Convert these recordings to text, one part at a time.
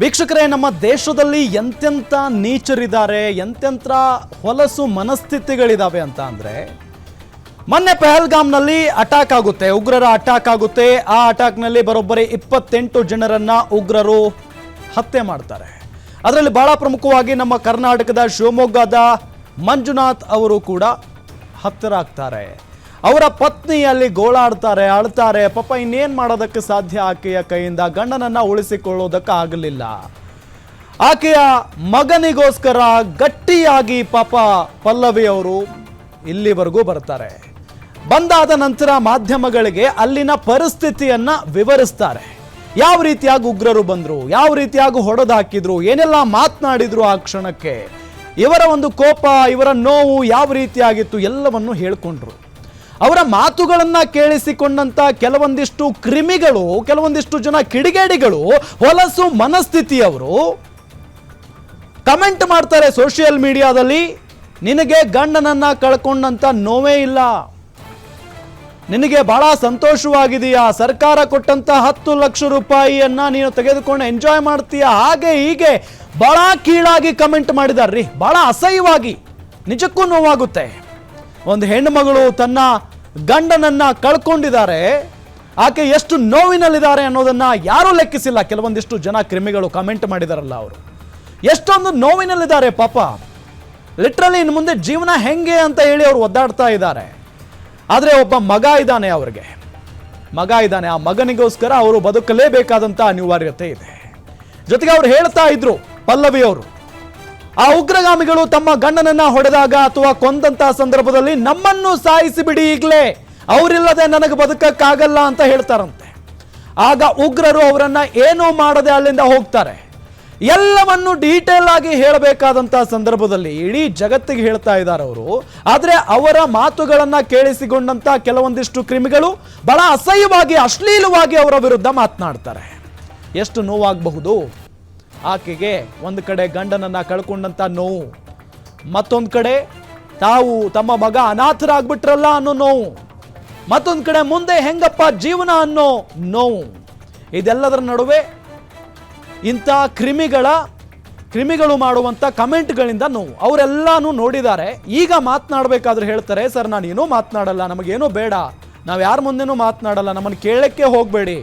ವೀಕ್ಷಕರೇ, ನಮ್ಮ ದೇಶದಲ್ಲಿ ಎಂತೆಂಥ ನೀಚರಿದ್ದಾರೆ, ಎಂತೆಂಥ ಹೊಲಸು ಮನಸ್ಥಿತಿಗಳಿದಾವೆ ಅಂತ ಅಂದರೆ, ಮೊನ್ನೆ ಪೆಹಲ್ಗಾಮ್ನಲ್ಲಿ ಅಟ್ಯಾಕ್ ಆಗುತ್ತೆ, ಉಗ್ರರ ಅಟ್ಯಾಕ್ ಆಗುತ್ತೆ. ಆ ಅಟ್ಯಾಕ್ನಲ್ಲಿ ಬರೋಬ್ಬರಿ ಇಪ್ಪತ್ತೆಂಟು ಜನರನ್ನು ಉಗ್ರರು ಹತ್ಯೆ ಮಾಡ್ತಾರೆ. ಅದರಲ್ಲಿ ಬಹಳ ಪ್ರಮುಖವಾಗಿ ನಮ್ಮ ಕರ್ನಾಟಕದ ಶಿವಮೊಗ್ಗದ ಮಂಜುನಾಥ್ ಅವರು ಕೂಡ ಹತರಾಗ್ತಾರೆ ಅವರ ಪತ್ನಿ ಅಲ್ಲಿ ಗೋಳಾಡ್ತಾರೆ, ಅಳ್ತಾರೆ. ಪಾಪ ಇನ್ನೇನು ಮಾಡೋದಕ್ಕೆ ಸಾಧ್ಯ ಆಕೆಯ ಕೈಯಿಂದ? ಗಂಡನನ್ನ ಉಳಿಸಿಕೊಳ್ಳೋದಕ್ಕೆ ಆಗಲಿಲ್ಲ ಆಕೆಯ ಮಗನಿಗೋಸ್ಕರ ಗಟ್ಟಿಯಾಗಿ ಪಾಪ ಪಲ್ಲವಿ ಅವರು ಇಲ್ಲಿವರೆಗೂ ಬರ್ತಾರೆ. ಬಂದಾದ ನಂತರ ಮಾಧ್ಯಮಗಳಿಗೆ ಅಲ್ಲಿನ ಪರಿಸ್ಥಿತಿಯನ್ನ ವಿವರಿಸ್ತಾರೆ. ಯಾವ ರೀತಿಯಾಗಿ ಉಗ್ರರು ಬಂದರು? ಯಾವ ರೀತಿಯಾಗಿ ಹೊಡೆದಾಕಿದ್ರು? ಏನೆಲ್ಲ ಮಾತನಾಡಿದ್ರು ಆ ಕ್ಷಣಕ್ಕೆ? ಇವರ ಒಂದು ಕೋಪ, ಇವರ ನೋವು ಯಾವ ರೀತಿಯಾಗಿತ್ತು? ಎಲ್ಲವನ್ನು ಹೇಳ್ಕೊಂಡ್ರು. ಅವರ ಮಾತುಗಳನ್ನು ಕೇಳಿಸಿಕೊಂಡಂತ ಕೆಲವೊಂದಿಷ್ಟು ಕ್ರಿಮಿಗಳು, ಕೆಲವೊಂದಿಷ್ಟು ಜನ ಕಿಡಿಗೇಡಿಗಳು, ಹೊಲಸು ಮನಸ್ಥಿತಿಯವರು ಕಮೆಂಟ್ ಮಾಡ್ತಾರೆ ಸೋಷಿಯಲ್ ಮೀಡಿಯಾದಲ್ಲಿ, ನಿನಗೆ ಗಂಡನನ್ನ ಕಳ್ಕೊಂಡಂತ ನೋವೇ ಇಲ್ಲ. ನಿನಗೆ ಬಹಳ ಸಂತೋಷವಾಗಿದೆಯಾ? ಸರ್ಕಾರ ಕೊಟ್ಟಂತ ಹತ್ತು ಲಕ್ಷ ರೂಪಾಯಿಯನ್ನ ನೀನು ತೆಗೆದುಕೊಂಡು ಎಂಜಾಯ್ ಮಾಡ್ತೀಯಾ? ಹಾಗೆ ಹೀಗೆ ಬಹಳ ಕೀಳಾಗಿ ಕಮೆಂಟ್ ಮಾಡಿದಾರ್ರಿ ಬಹಳ ಅಸಹ್ಯವಾಗಿ. ನಿಜಕ್ಕೂ ನೋವಾಗುತ್ತೆ. ಒಂದು ಹೆಣ್ಣುಮಗಳು ತನ್ನ ಗಂಡನನ್ನ ಕಳ್ಕೊಂಡಿದ್ದಾರೆ. ಆಕೆ ಎಷ್ಟು ನೋವಿನಲ್ಲಿದ್ದಾರೆ ಅನ್ನೋದನ್ನ ಯಾರೂ ಲೆಕ್ಕಿಸಿಲ್ಲ. ಕೆಲವೊಂದಿಷ್ಟು ಜನ ಕ್ರಿಮಿಗಳು ಕಮೆಂಟ್ ಮಾಡಿದಾರಲ್ಲ ಅವರು. ಎಷ್ಟೊಂದು ನೋವಿನಲ್ಲಿದ್ದಾರೆ ಪಾಪ. ಲಿಟ್ರಲಿ ಇನ್ನು ಮುಂದೆ ಜೀವನ ಹೆಂಗೆ ಅಂತ ಹೇಳಿ ಅವರು ಒದ್ದಾಡ್ತಾ ಇದ್ದಾರೆ. ಆದರೆ ಒಬ್ಬ ಮಗ ಇದ್ದಾನೆ ಅವ್ರಿಗೆ. ಮಗ ಇದ್ದಾನೆ. ಆ ಮಗನಿಗೋಸ್ಕರ ಅವರು ಬದುಕಲೇಬೇಕಾದಂಥ ಅನಿವಾರ್ಯತೆ ಇದೆ. ಜೊತೆಗೆ ಅವ್ರು ಹೇಳ್ತಾ ಇದ್ರು ಪಲ್ಲವಿ ಅವರು ಆ ಉಗ್ರಗಾಮಿಗಳು ತಮ್ಮ ಗಂಡನನ್ನ ಹೊಡೆದಾಗ ಅಥವಾ ಕೊಂದಂತ ಸಂದರ್ಭದಲ್ಲಿ ನಮ್ಮನ್ನು ಸಾಯಿಸಿ ಬಿಡಿ ಈಗಲೇ. ಅವರಿಲ್ಲದೆ ನನಗೆ ಬದುಕಕ್ಕಾಗಲ್ಲ ಅಂತ ಹೇಳ್ತಾರಂತೆ. ಆಗ ಉಗ್ರರು ಅವರನ್ನ ಏನೂ ಮಾಡದೆ ಅಲ್ಲಿಂದ ಹೋಗ್ತಾರೆ. ಎಲ್ಲವನ್ನು ಡೀಟೇಲ್ ಆಗಿ ಹೇಳಬೇಕಾದಂತ ಸಂದರ್ಭದಲ್ಲಿ ಇಡೀ ಜಗತ್ತಿಗೆ ಹೇಳ್ತಾ ಇದ್ದಾರೆ ಅವರು. ಆದರೆ ಅವರ ಮಾತುಗಳನ್ನ ಕೇಳಿಸಿಕೊಂಡಂತ ಕೆಲವೊಂದಿಷ್ಟು ಕ್ರಿಮಿಗಳು ಬಹಳ ಅಸಹ್ಯವಾಗಿ, ಅಶ್ಲೀಲವಾಗಿ ಅವರ ವಿರುದ್ಧ ಮಾತನಾಡ್ತಾರೆ. ಎಷ್ಟು ನೋವಾಗಬಹುದು? ಆಕೆಗೆ ಒಂದು ಕಡೆ ಗಂಡನನ್ನ ಕಳ್ಕೊಂಡಂಥ ನೋವು, ಮತ್ತೊಂದು ಕಡೆ ತಾವು ತಮ್ಮ ಮಗ ಅನಾಥರಾಗ್ಬಿಟ್ರಲ್ಲ ಅನ್ನೋ ನೋವು, ಮತ್ತೊಂದು ಕಡೆ ಮುಂದೆ ಹೆಂಗಪ್ಪ ಜೀವನ ಅನ್ನೋ ನೋವು. ಇದೆಲ್ಲದರ ನಡುವೆ ಇಂಥ ಕ್ರಿಮಿಗಳ, ಕ್ರಿಮಿಗಳು ಮಾಡುವಂಥ ಕಮೆಂಟ್ಗಳಿಂದ ನೋವು. ಅವರೆಲ್ಲನೂ ನೋಡಿದ್ದಾರೆ. ಈಗ ಮಾತನಾಡಬೇಕಾದ್ರೆ ಹೇಳ್ತಾರೆ, ಸರ್ ನಾನು ಏನೂ ಮಾತನಾಡಲ್ಲ, ನಮಗೇನೂ ಬೇಡ. ನಾವು ಯಾರ ಮುಂದೆನೂ ಮಾತನಾಡಲ್ಲ, ನಮ್ಮನ್ನು ಕೇಳಕ್ಕೆ ಹೋಗಬೇಡಿ.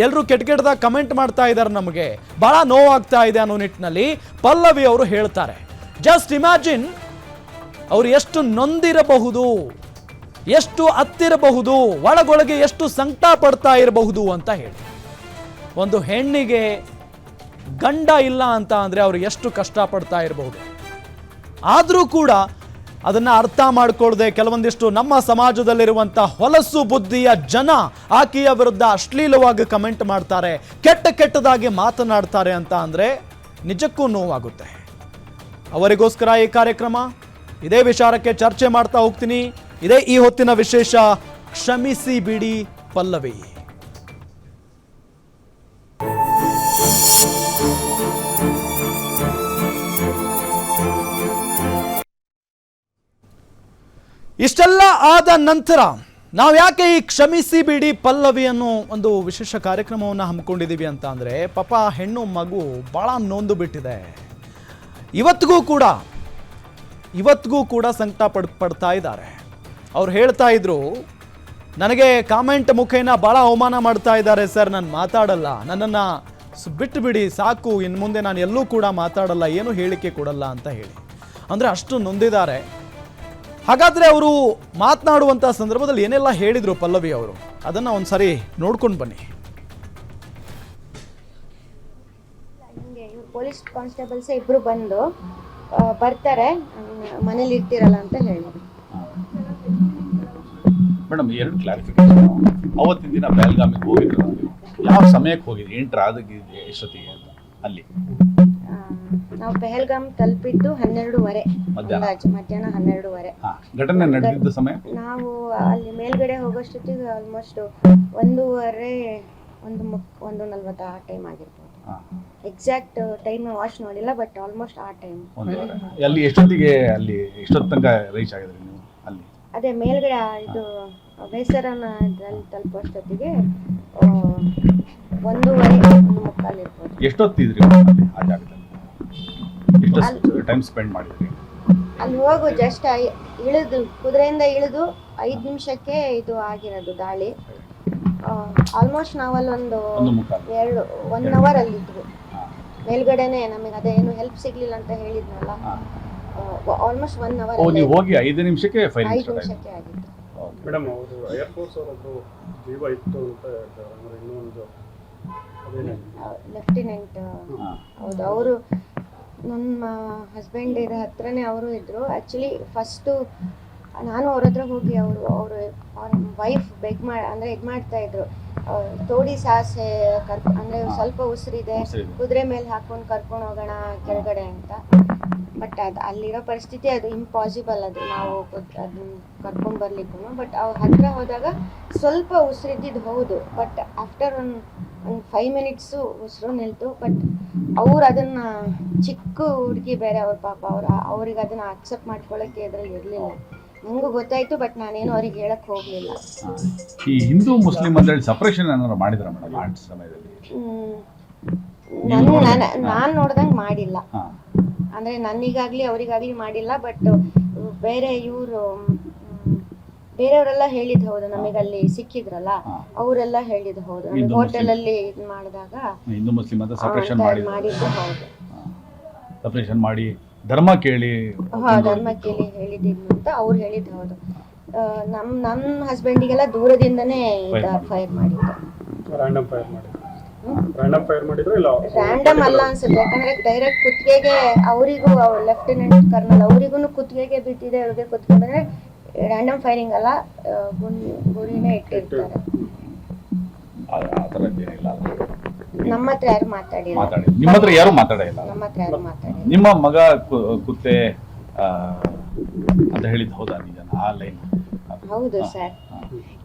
ಎಲ್ಲರೂ ಕೆಟ್ಟ ಕೆಟ್ಟದಾಗ ಕಮೆಂಟ್ ಮಾಡ್ತಾ ಇದ್ದಾರೆ ನಮಗೆ. ಬಹಳ ನೋವಾಗ್ತಾ ಇದೆ ಅನ್ನೋ ನಿಟ್ಟಿನಲ್ಲಿ ಪಲ್ಲವಿ ಅವರು ಹೇಳ್ತಾರೆ. ಜಸ್ಟ್ ಇಮ್ಯಾಜಿನ್ ಅವರು ಎಷ್ಟು ನೊಂದಿರಬಹುದು, ಎಷ್ಟು ಹತ್ತಿರಬಹುದು, ಒಳಗೊಳಗೆ ಎಷ್ಟು ಸಂಕಟ ಪಡ್ತಾ ಇರಬಹುದು ಅಂತ ಹೇಳಿ. ಒಂದು ಹೆಣ್ಣಿಗೆ ಗಂಡ ಇಲ್ಲ ಅಂತ ಅಂದರೆ ಅವ್ರು ಎಷ್ಟು ಕಷ್ಟಪಡ್ತಾ ಇರಬಹುದು. ಆದರೂ ಕೂಡ ಅದನ್ನ ಅರ್ಥ ಮಾಡಿಕೊಳ್ಳದೆ ಕೆಲವೊಂದಿಷ್ಟು ನಮ್ಮ ಸಮಾಜದಲ್ಲಿರುವಂಥ ಹೊಲಸು ಬುದ್ಧಿಯ ಜನ ಆಕೆಯ ವಿರುದ್ಧ ಅಶ್ಲೀಲವಾಗಿ ಕಮೆಂಟ್ ಮಾಡ್ತಾರೆ, ಕೆಟ್ಟ ಕೆಟ್ಟದಾಗಿ ಮಾತನಾಡ್ತಾರೆ ಅಂತ ಅಂದರೆ ನಿಜಕ್ಕೂ ನೋವಾಗುತ್ತೆ. ಅವರಿಗೋಸ್ಕರ ಈ ಕಾರ್ಯಕ್ರಮ, ಇದೇ ವಿಚಾರಕ್ಕೆ ಚರ್ಚೆ ಮಾಡ್ತಾ ಹೋಗ್ತೀನಿ. ಇದೇ ಈ ಹೊತ್ತಿನ ವಿಶೇಷ, ಕ್ಷಮಿಸಿ ಬಿಡಿ ಪಲ್ಲವಿ. ಇಷ್ಟೆಲ್ಲ ಆದ ನಂತರ ನಾವು ಯಾಕೆ ಈ ಕ್ಷಮಿಸಿ ಬಿಡಿ ಪಲ್ಲವಿ ಅನ್ನೋ ಒಂದು ವಿಶೇಷ ಕಾರ್ಯಕ್ರಮವನ್ನು ಹಮ್ಮಿಕೊಂಡಿದ್ದೀವಿ ಅಂತ ಅಂದರೆ, ಪಾಪ ಹೆಣ್ಣು ಮಗು ಭಾಳ ನೊಂದು ಬಿಟ್ಟಿದೆ. ಇವತ್ತಿಗೂ ಕೂಡ ಇವತ್ತಿಗೂ ಕೂಡ ಸಂಕಟ ಪಡ್, ಪಡ್ತಾ ಇದ್ದಾರೆ. ಅವ್ರು ಹೇಳ್ತಾ ಇದ್ರು, ನನಗೆ ಕಾಮೆಂಟ್ ಮುಖೇನ ಭಾಳ ಅವಮಾನ ಮಾಡ್ತಾ ಇದ್ದಾರೆ ಸರ್, ನಾನು ಮಾತಾಡಲ್ಲ. ನನ್ನನ್ನು ಬಿಟ್ಟು ಬಿಡಿ ಸಾಕು ಇನ್ನು ಮುಂದೆ ನಾನು ಎಲ್ಲೂ ಕೂಡ ಮಾತಾಡಲ್ಲ, ಏನು ಹೇಳಿಕೆ ಕೊಡಲ್ಲ ಅಂತ ಹೇಳಿ. ಅಂದರೆ ಅಷ್ಟು ನೊಂದಿದ್ದಾರೆ. ಹಾಗಾದ್ರೆ ಅವರು ಮಾತನಾಡುವಂತಹ ಸಂದರ್ಭದಲ್ಲಿ ಏನೆಲ್ಲ ಹೇಳಿದ್ರು ಪಲ್ಲವಿ ಅವರು? ಅದನ್ನ ಒಂದ್ಸರಿ ನೋಡ್ಕೊಂಡು ಬನ್ನಿ. ಪೊಲೀಸ್ ಕಾನ್ಸ್ಟೇಬಲ್ಸ್ ಇಬ್ರು ಬಂದು ಬರ್ತಾರೆ ಮನೇಲಿ ಇರ್ತಿರಲ್ಲ ಅಂತ ಹೇಳಿದ್ರು. ಮೇಡಮ್ ಎರಡು ಕ್ಲಾರಿಫಿಕೇಶನ್ ಅವತ್ತಿನ ದಿನ ಬೆಳಗಾಮಿಗೆ ಹೋಗಿದ್ರು. ಯಾವ ಸಮಯಕ್ಕೆ ಹೋಗಿದ್ರಿ? ಎಂಟ್ರ್ ಆದಕ್ಕೆ ಎಷ್ಟೊತ್ತಿಗೆ ಅಂತ? ಅಲ್ಲಿ. ನಾವು ಪೆಹಲ್ಗಾಮ್ ತಲುಪಿದ್ದು ಹನ್ನೆರಡೂವರೆ ಮಧ್ಯಾಹ್ನ. ಅಂದಾಜು ಮಧ್ಯಾಹ್ನ ಹನ್ನೆರಡೂವರೆ. ಘಟನೆ ನಡೆದಿದ್ದ ಸಮಯ? ನಾವು ಅಲ್ಲಿ ಮೇಲ್ಗಡೆ ಹೋಗೋಷ್ಟೊತ್ತಿಗೆ ಆಲ್ಮೋಸ್ಟ್ ಒಂದೂವರೆ ಒಂದು ಮುಕ್ ಒಂದು ನಲ್ವತ್ತು ಆ ಟೈಮ್ ಆಗಿರ್ಬೋದು. ಎಕ್ಸಾಕ್ಟ್ ಟೈಮ್ ವಾಚ್ ನೋಡಿಲ್ಲ ಬಟ್ ಆಲ್ಮೋಸ್ಟ್ ಆ ಟೈಮ್ ಅಲ್ಲಿ ಎಷ್ಟೊತ್ತಿಗೆ ಅಲ್ಲಿ ಎಷ್ಟೊತ್ತು ತನಕ ರೀಚ್ ಆಗಿದ್ರಿ ನೀವು ಅಲ್ಲಿ? ಅದೇ ಮೇಲ್ಗಡೆ ಇದು ಬೇಸರನ ತಲುಪೋಷ್ಟೊತ್ತಿಗೆ ಆ, ಒಂದೂವರೆ ಒಂದು ಮುಕ್ಕಾಲು ಮುಕ್ಕಾಲಿರ್ಬೋದು ಎಷ್ಟೊತ್ತಿದ್ರಿ ಆ ಜಾಗದಲ್ಲಿ? ಎಷ್ಟು ಟೈಮ್ ಸ್ಪೆಂಡ್ ಮಾಡಿದ್ರಿ? ಅಲ್ಲಿ ಹೋಗು ಜಸ್ಟ್ ಇಳಿದು ಕುದುರೆಯಿಂದ ಇಳಿದು ಐದು ನಿಮಿಷಕ್ಕೆ ಇದು ಆಗಿರೋದು ದಾಳಿ. ಆಲ್ಮೋಸ್ಟ್ ನಾವಲ್ಲೊಂದು ಒಂದು ಮುಕ್ಕಾಲು. ಎರಡು ಒನ್ ಅವರ್ ಅಲ್ಲಿದ್ವಿ. ಹಾ. ಮೇಲ್ಗಡೆನೆ ನಮಗೆ ಅದೇನು ಹೆಲ್ಪ್ ಸಿಗ್ಲಿಲ್ಲ ಅಂತ ಹೇಳಿದ್ನಲ್ಲ. ಆಲ್ಮೋಸ್ಟ್ ಒನ್ ಅವರ್ ಓ ನೀವು ಹೋಗಿ ಐದು ನಿಮಿಷಕ್ಕೆ ಫೈರಿಂಗ್ ಐದು ಆಯ್ತು. ನಿಮಿಷಕ್ಕೆ ಆಗಿತ್ತು. ಮೇಡಮ್ ಅವರು ಏರ್ಫೋರ್ಸ್ ಅವರದ್ದು ಜೀವ ಇತ್ತು ಅಂತ ಹೇಳ್ತಾರೆ. ಅಂದ್ರೆ ಇನ್ನೊಂದು ಲೆಫ್ಟಿನೆಂಟ್ ಹೌದು ಅವರು ನಮ್ಮ ಹಸ್ಬೆಂಡ್ ಇರೋ ಹತ್ರನೇ ಅವರು ಇದ್ರು. ಆ್ಯಕ್ಚುಲಿ ಫಸ್ಟು ನಾನು ಅವ್ರ ಹತ್ರ ಹೋಗಿ ಅವರು ಅವರು ಅವ್ರ ವೈಫ್ ಬೆಗ್ ಮಾ ಅಂದರೆ ಇದು ಮಾಡ್ತಾ ಇದ್ರು. ಆ, ತೋಡಿ ಸಾಸೆ ಕರ್ಕೊ ಅಂದ್ರೆ ಸ್ವಲ್ಪ ಉಸಿರಿದೆ ಉಸಿರಿದೆ. ಕುದುರೆ ಮೇಲೆ ಹಾಕೊಂಡು ಕರ್ಕೊಂಡು ಹೋಗೋಣ ಕೆಳಗಡೆ ಅಂತ. ಬಟ್ ಅದು ಅಲ್ಲಿರೋ ಪರಿಸ್ಥಿತಿ ಅದು ಇಂಪಾಸಿಬಲ್ ಅದು. ನಾವು ಅದನ್ನ ಕರ್ಕೊಂಡು ಬರ್ಲಿಕ್ಕೂ ಬಟ್ ಅವ್ರ ಹತ್ರ ಹೋದಾಗ ಸ್ವಲ್ಪ ಉಸಿರಿದ್ದಿದ್ದು ಹೌದು. ಬಟ್ ಆಫ್ಟರ್ ಒಂದು ಒಂದು ಫೈವ್ ಮಿನಿಟ್ಸು ಉಸಿರು ನಿಲ್ತು. ಬಟ್ ಅವ್ರು ಅದನ್ನ ಚಿಕ್ಕ ಹುಡುಗಿ ಬೇರೆ ಅವ್ರ ಪಾಪ ಅವ್ರ ಅವ್ರಿಗೆ ಅದನ್ನ ಅಕ್ಸೆಪ್ಟ್ ಮಾಡ್ಕೊಳಕ್ಕೆ ಇದ್ರಲ್ಲಿ ಇರಲಿಲ್ಲ. ನನಗೂ ಗೊತ್ತಾಯ್ತು ಬಟ್ ನಾನೇನು ಅವ್ರಿಗೆ ಹೇಳಕ್ ಹೋಗ್ಲಿಲ್ಲ. ಈ ಹಿಂದೂ ಮುಸ್ಲಿಂ ಅಂತ ಹೇಳಿ ಸಪರೇಷನ್ ಏನಾದ್ರು ಮಾಡಿದ್ರ ಮೇಡಮ್ ಆ ಸಮಯದಲ್ಲಿ. ಹ್ಮ್. ನಾನು ನಾನು ನಾನು ನೋಡ್ದಂಗೆ ಮಾಡಿಲ್ಲ. ಹಾ. ಅಂದ್ರೆ ನನಗಾಗ್ಲಿ ಅವರಿಗಾಗ್ಲಿ ಮಾಡಿಲ್ಲ ಬಟ್ ಬೇರೆ ಇವರು ಬೇರೆಯವರೆಲ್ಲ ಹೇಳಿದ್ ಹೌದು ನಮಗಲ್ಲಿ ಸಿಕ್ಕಿದ್ರಲ್ಲ ಹಾ. ಅವರೆಲ್ಲ ಹೇಳಿದ್ ಹೌದು. ಹಿಂದೂ ಹೋಟೆಲ್ ಅಲ್ಲಿ ಇದ್ ಮಾಡಿದಾಗ ಹಿಂದೂ ಮುಸ್ಲಿಂ ಅಂತ ಸಪರೇಷನ್ ಮಾಡಿದ್ರು. ಮಾಡಿದ್ದು ಹೌದು. ಸಪರೇಷನ್ ಮಾಡಿ ಧರ್ಮ ಕೇಳಿ ಹಾ ಧರ್ಮ ಕೇಳಿ ಹೇಳಿದ್ದೀನಿ ಅಂತ ಅವ್ರು ಹೇಳಿದ್ರು ಹೌದು ಆ, ನಮ್ ನಮ್ ಹಸ್ಬೆಂಡಿಗೆಲ್ಲ ದೂರದಿಂದನೇ ಫೈರ್ ಮಾಡಿದ್ದು ರ್ಯಾಂಡಮ್ ಫೈರ್ ಮಾಡಿದ್ರು. ರ್ಯಾಂಡಮ್ ಫೈರ್ ಮಾಡಿದ್ರು. ಇಲ್ಲ? ರ್ಯಾಂಡಮ್ ಅಲ್ಲ ಅನ್ಸುತ್ತೆ ಯಾಕಂದ್ರೆ ಡೈರೆಕ್ಟ್ ಕುತ್ತಿಗೆಗೆ ಅವರಿಗೂ ಲೆಫ್ಟಿನೆಂಟ್ ಕರ್ನಲ್ ಅವರಿಗೂ ಕುತ್ತಿಗೆಗೆ ಬಿದ್ದಿದೆ ಅವ್ರಿಗೆ ಕುತ್ತಿಗೆ ಬಂದ್ರೆ ರ್ಯಾಂಡಮ್ ಫೈರಿಂಗ್ ಅಲ್ಲ ಆ, ಗುಣ್- ಗುರಿನೇ ಇಟ್ಟಿರ್ತಾರೆ. ಆ- ಆ ಥರದ್ದೇನಿಲ್ಲ. ನಮ್ಮ ಹತ್ರ ಯಾರು ಮಾತಾಡಿಲ್ಲ. ಮಾತಾಡಿ ನಿಮ್ಮ ಹತ್ರ ಯಾರು ಮಾತಾಡೇ ಇಲ್ಲ ನಮ್ಮ ಹತ್ರ ಯಾರು ಮಾತಾಡಿಲ್ಲ. ನಿಮ್ಮ ಮಗ ಕು- ಕುತ್ತೆ ಆ, ಅಂತ ಹೇಳಿದ್ ಹೌದಾ ನಿಜನ ಆ ಲೈನ್. ಹೌದು ಸರ್.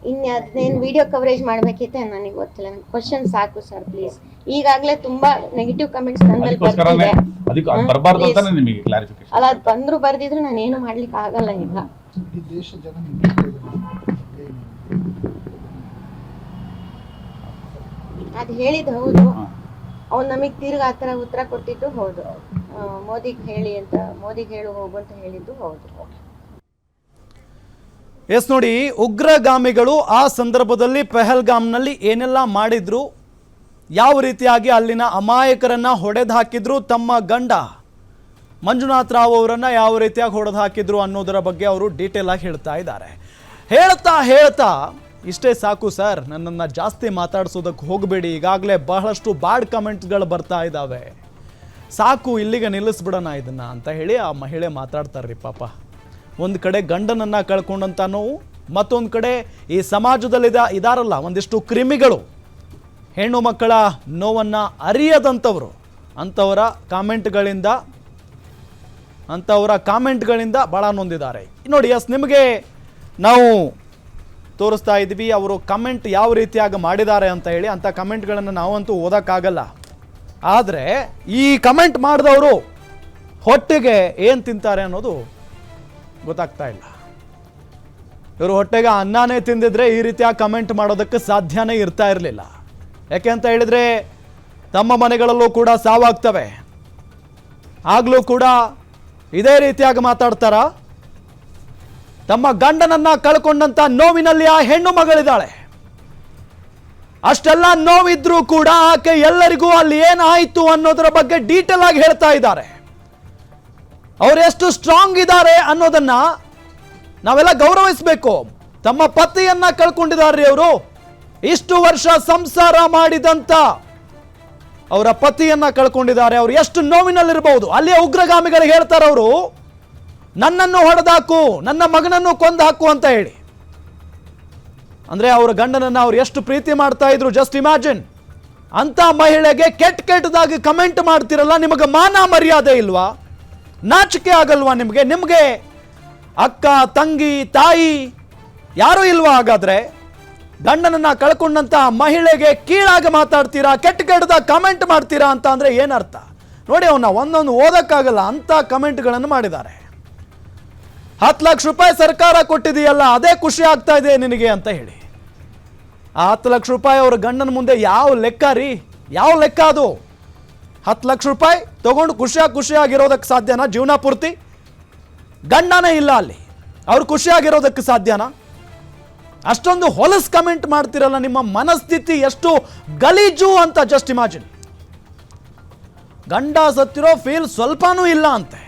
ಇನ್ನು ಅದನ್ನೇನು ವಿಡಿಯೋ ಕವರೇಜ್ ಮಾಡ್ಬೇಕಿತ್ತೆ ನನಗೆ ಗೊತ್ತಿಲ್ಲ. ಕ್ವಶನ್ ಸಾಕು ಸರ್ ಪ್ಲೀಸ್ ಈಗಾಗಲೇ ತುಂಬಾ ನೆಗೆಟಿವ್ ಕಮೆಂಟ್ಸ್ ನನ್ನ ಮೇಲೆ ಅದಕ್ಕೋಸ್ಕರನೇ ಬರ್ತಿದೆ ಅದಕ್ಕೆ ಅದು ಹಾ, ಬರಬಾರ್ದು ಅಂತಾನೆ ನಿಮಗೆ ಕ್ಲಾರಿಫಿಕೇಶನ್ ಅಲ್ಲ ಅದು ಬಂದ್ರು ಬರ್ದಿದ್ರು ನಾನು ಏನು ಮಾಡ್ಲಿಕ್ಕೆ ಆಗಲ್ಲ ಈಗ. ಇಡೀ ದೇಶ ಜನ ನಿಂತಿದ್ದಾರೆ. ಅದು ಹೇಳಿದ್ ಹೌದು. ಅವ್ನ್ ನಮಗೆ ತಿರ್ಗ ಆತರ ಉತ್ತರ ಕೊಟ್ಟಿದ್ದು ಹೌದು. ಮೋದಿಗ್ ಹೇಳಿ ಅಂತ ಮೋದಿಗ್ ಹೇಳು ಹೋಗು ಅಂತ ಹೇಳಿದ್ದು ಹೌದು. ಎಸ್ ನೋಡಿ ಉಗ್ರಗಾಮಿಗಳು ಆ ಸಂದರ್ಭದಲ್ಲಿ ಪೆಹಲ್ಗಾಮ್ನಲ್ಲಿ ಏನೆಲ್ಲ ಮಾಡಿದ್ರು? ಯಾವ ರೀತಿಯಾಗಿ ಅಲ್ಲಿನ ಅಮಾಯಕರನ್ನ ಹೊಡೆದು ಹಾಕಿದ್ರು ತಮ್ಮ ಗಂಡ ಮಂಜುನಾಥ್ ರಾವ್ ಅವರನ್ನ ಯಾವ ರೀತಿಯಾಗಿ ಹೊಡೆದು ಹಾಕಿದ್ರು ಅನ್ನೋದರ ಬಗ್ಗೆ ಅವರು ಡೀಟೇಲ್ ಆಗಿ ಹೇಳ್ತಾ ಇದ್ದಾರೆ. ಹೇಳ್ತಾ ಹೇಳ್ತಾ ಇಷ್ಟೇ ಸಾಕು ಸರ್, ನನ್ನನ್ನು ಜಾಸ್ತಿ ಮಾತಾಡಿಸೋದಕ್ಕೆ ಹೋಗಬೇಡಿ. ಈಗಾಗಲೇ ಬಹಳಷ್ಟು ಬ್ಯಾಡ್ ಕಮೆಂಟ್ಸ್ಗಳು ಬರ್ತಾ ಇದ್ದಾವೆ ಸಾಕು, ಇಲ್ಲಿಗೆ ನಿಲ್ಲಿಸ್ಬಿಡೋಣ ಇದನ್ನು ಅಂತ ಹೇಳಿ ಆ ಮಹಿಳೆ ಮಾತಾಡ್ತಾರ್ರಿ ಪಾಪ. ಒಂದು ಕಡೆ ಗಂಡನನ್ನು ಕಳ್ಕೊಂಡಂಥ ನೋವು, ಮತ್ತೊಂದು ಕಡೆ ಈ ಸಮಾಜದಲ್ಲಿದ ಇದಾರಲ್ಲ, ಒಂದಿಷ್ಟು ಕ್ರಿಮಿಗಳು. ಹೆಣ್ಣು ಮಕ್ಕಳ ನೋವನ್ನು ಅರಿಯದಂಥವರು. ಅಂಥವರ ಕಾಮೆಂಟ್ಗಳಿಂದ ಅಂಥವರ ಕಾಮೆಂಟ್ಗಳಿಂದ ಭಾಳ ನೊಂದಿದ್ದಾರೆ. ನೋಡಿ, ಎಸ್, ನಿಮಗೆ ನಾವು ತೋರಿಸ್ತಾ ಇದ್ವಿ. ಅವರು ಕಮೆಂಟ್ ಯಾವ ರೀತಿಯಾಗಿ ಮಾಡಿದ್ದಾರೆ ಅಂತ ಹೇಳಿ ಅಂಥ ಕಮೆಂಟ್ಗಳನ್ನು ನಾವಂತೂ ಓದೋಕ್ಕಾಗಲ್ಲ. ಆದರೆ ಈ ಕಮೆಂಟ್ ಮಾಡಿದವರು ಹೊಟ್ಟೆಗೆ ಏನು ತಿಂತಾರೆ ಅನ್ನೋದು ಗೊತ್ತಾಗ್ತಾ ಇಲ್ಲ. ಇವರು ಹೊಟ್ಟೆಗೆ ಅನ್ನನೇ ತಿಂದಿದ್ರೆ ಈ ರೀತಿಯಾಗಿ ಕಮೆಂಟ್ ಮಾಡೋದಕ್ಕೆ ಸಾಧ್ಯನೇ ಇರ್ತಾ ಇರಲಿಲ್ಲ. ಯಾಕೆ ಅಂತ ಹೇಳಿದ್ರೆ ತಮ್ಮ ಮನೆಗಳಲ್ಲೂ ಕೂಡ ಸಾವಾಗ್ತವೆ. ಆಗಲೂ ಕೂಡ ಇದೇ ರೀತಿಯಾಗಿ ಮಾತಾಡ್ತಾರ? ತಮ್ಮ ಗಂಡನನ್ನ ಕಳ್ಕೊಂಡಂತ ನೋವಿನಲ್ಲಿ ಆ ಹೆಣ್ಣು ಮಗಳಿದ್ದಾಳೆ. ಅಷ್ಟೆಲ್ಲ ನೋವಿದ್ರೂ ಕೂಡ ಆಕೆ ಎಲ್ಲರಿಗೂ ಅಲ್ಲಿ ಏನಾಯಿತು ಅನ್ನೋದರ ಬಗ್ಗೆ ಡೀಟೇಲ್ ಆಗಿ ಹೇಳ್ತಾ ಇದ್ದಾರೆ. ಅವರು ಎಷ್ಟು ಸ್ಟ್ರಾಂಗ್ ಇದ್ದಾರೆ ಅನ್ನೋದನ್ನ ನಾವೆಲ್ಲ ಗೌರವಿಸಬೇಕು. ತಮ್ಮ ಪತಿಯನ್ನ ಕಳ್ಕೊಂಡಿದ್ದಾರೆ ಅವರು. ಇಷ್ಟು ವರ್ಷ ಸಂಸಾರ ಮಾಡಿದಂತ ಅವರ ಪತಿಯನ್ನ ಕಳ್ಕೊಂಡಿದ್ದಾರೆ. ಅವರು ಎಷ್ಟು ನೋವಿನಲ್ಲಿರಬಹುದು ಅಲ್ಲಿಯ ಉಗ್ರಗಾಮಿಗಳಿಗೆ ಹೇಳ್ತಾರೆ ಅವರು. ನನ್ನನ್ನು ಹೊಡೆದಾಕು, ನನ್ನ ಮಗನನ್ನು ಕೊಂದು ಹಾಕು ಅಂತ ಹೇಳಿ. ಅಂದರೆ ಅವರ ಗಂಡನನ್ನು ಅವ್ರು ಎಷ್ಟು ಪ್ರೀತಿ ಮಾಡ್ತಾ ಇದ್ರು ಜಸ್ಟ್ ಇಮ್ಯಾಜಿನ್ ಅಂತ ಮಹಿಳೆಗೆ ಕೆಟ್ಟ ಕೆಟ್ಟದಾಗಿ ಕಮೆಂಟ್ ಮಾಡ್ತಿರಲ್ಲ, ನಿಮಗೆ ಮಾನ ಮರ್ಯಾದೆ ಇಲ್ವಾ? ನಾಚಿಕೆ ಆಗಲ್ವಾ ನಿಮಗೆ? ನಿಮಗೆ ಅಕ್ಕ, ತಂಗಿ, ತಾಯಿ ಯಾರೂ ಇಲ್ವಾ ಹಾಗಾದರೆ? ಗಂಡನನ್ನು ಕಳ್ಕೊಂಡಂತ ಮಹಿಳೆಗೆ ಕೀಳಾಗಿ ಮಾತಾಡ್ತೀರಾ, ಕೆಟ್ಟ ಕೆಟ್ಟದಾಗ ಕಮೆಂಟ್ ಮಾಡ್ತೀರಾ ಅಂತ ಅಂದರೆ ಏನರ್ಥ? ನೋಡಿ ಅವನ್ನ ಒಂದೊಂದು ಓದೋಕ್ಕಾಗಲ್ಲ, ಅಂಥ ಕಮೆಂಟ್ಗಳನ್ನು ಮಾಡಿದ್ದಾರೆ. ಹತ್ತು ಲಕ್ಷ ರೂಪಾಯಿ ಸರ್ಕಾರ ಕೊಟ್ಟಿದೆಯಲ್ಲ, ಅದೇ ಖುಷಿ ಆಗ್ತಾ ಇದೆ ನಿನಗೆ ಅಂತ ಹೇಳಿ. ಆ ಹತ್ತು ಲಕ್ಷ ರೂಪಾಯಿ ಅವ್ರ ಗಂಡನ ಮುಂದೆ ಯಾವ ಲೆಕ್ಕ ರೀ? ಯಾವ ಲೆಕ್ಕ ಅದು? ಹತ್ತು ಲಕ್ಷ ರೂಪಾಯಿ ತಗೊಂಡು ಖುಷಿಯಾಗಿ ಖುಷಿಯಾಗಿರೋದಕ್ಕೆ ಸಾಧ್ಯನಾ ಜೀವನ ಪೂರ್ತಿ? ಗಂಡನೇ ಇಲ್ಲ ಅಲ್ಲಿ. ಅವ್ರು ಖುಷಿಯಾಗಿರೋದಕ್ಕೆ ಸಾಧ್ಯನಾ? ಅಷ್ಟೊಂದು ಹೊಲಸ್ ಕಮೆಂಟ್ ಮಾಡ್ತಿರಲ್ಲ, ನಿಮ್ಮ ಮನಸ್ಥಿತಿ ಎಷ್ಟು ಗಲೀಜು ಅಂತ ಜಸ್ಟ್ ಇಮ್ಯಾಜಿನ್ ಗಂಡ ಸತ್ತಿರೋ ಫೀಲ್ ಸ್ವಲ್ಪನೂ ಇಲ್ಲ ಅಂತೆ.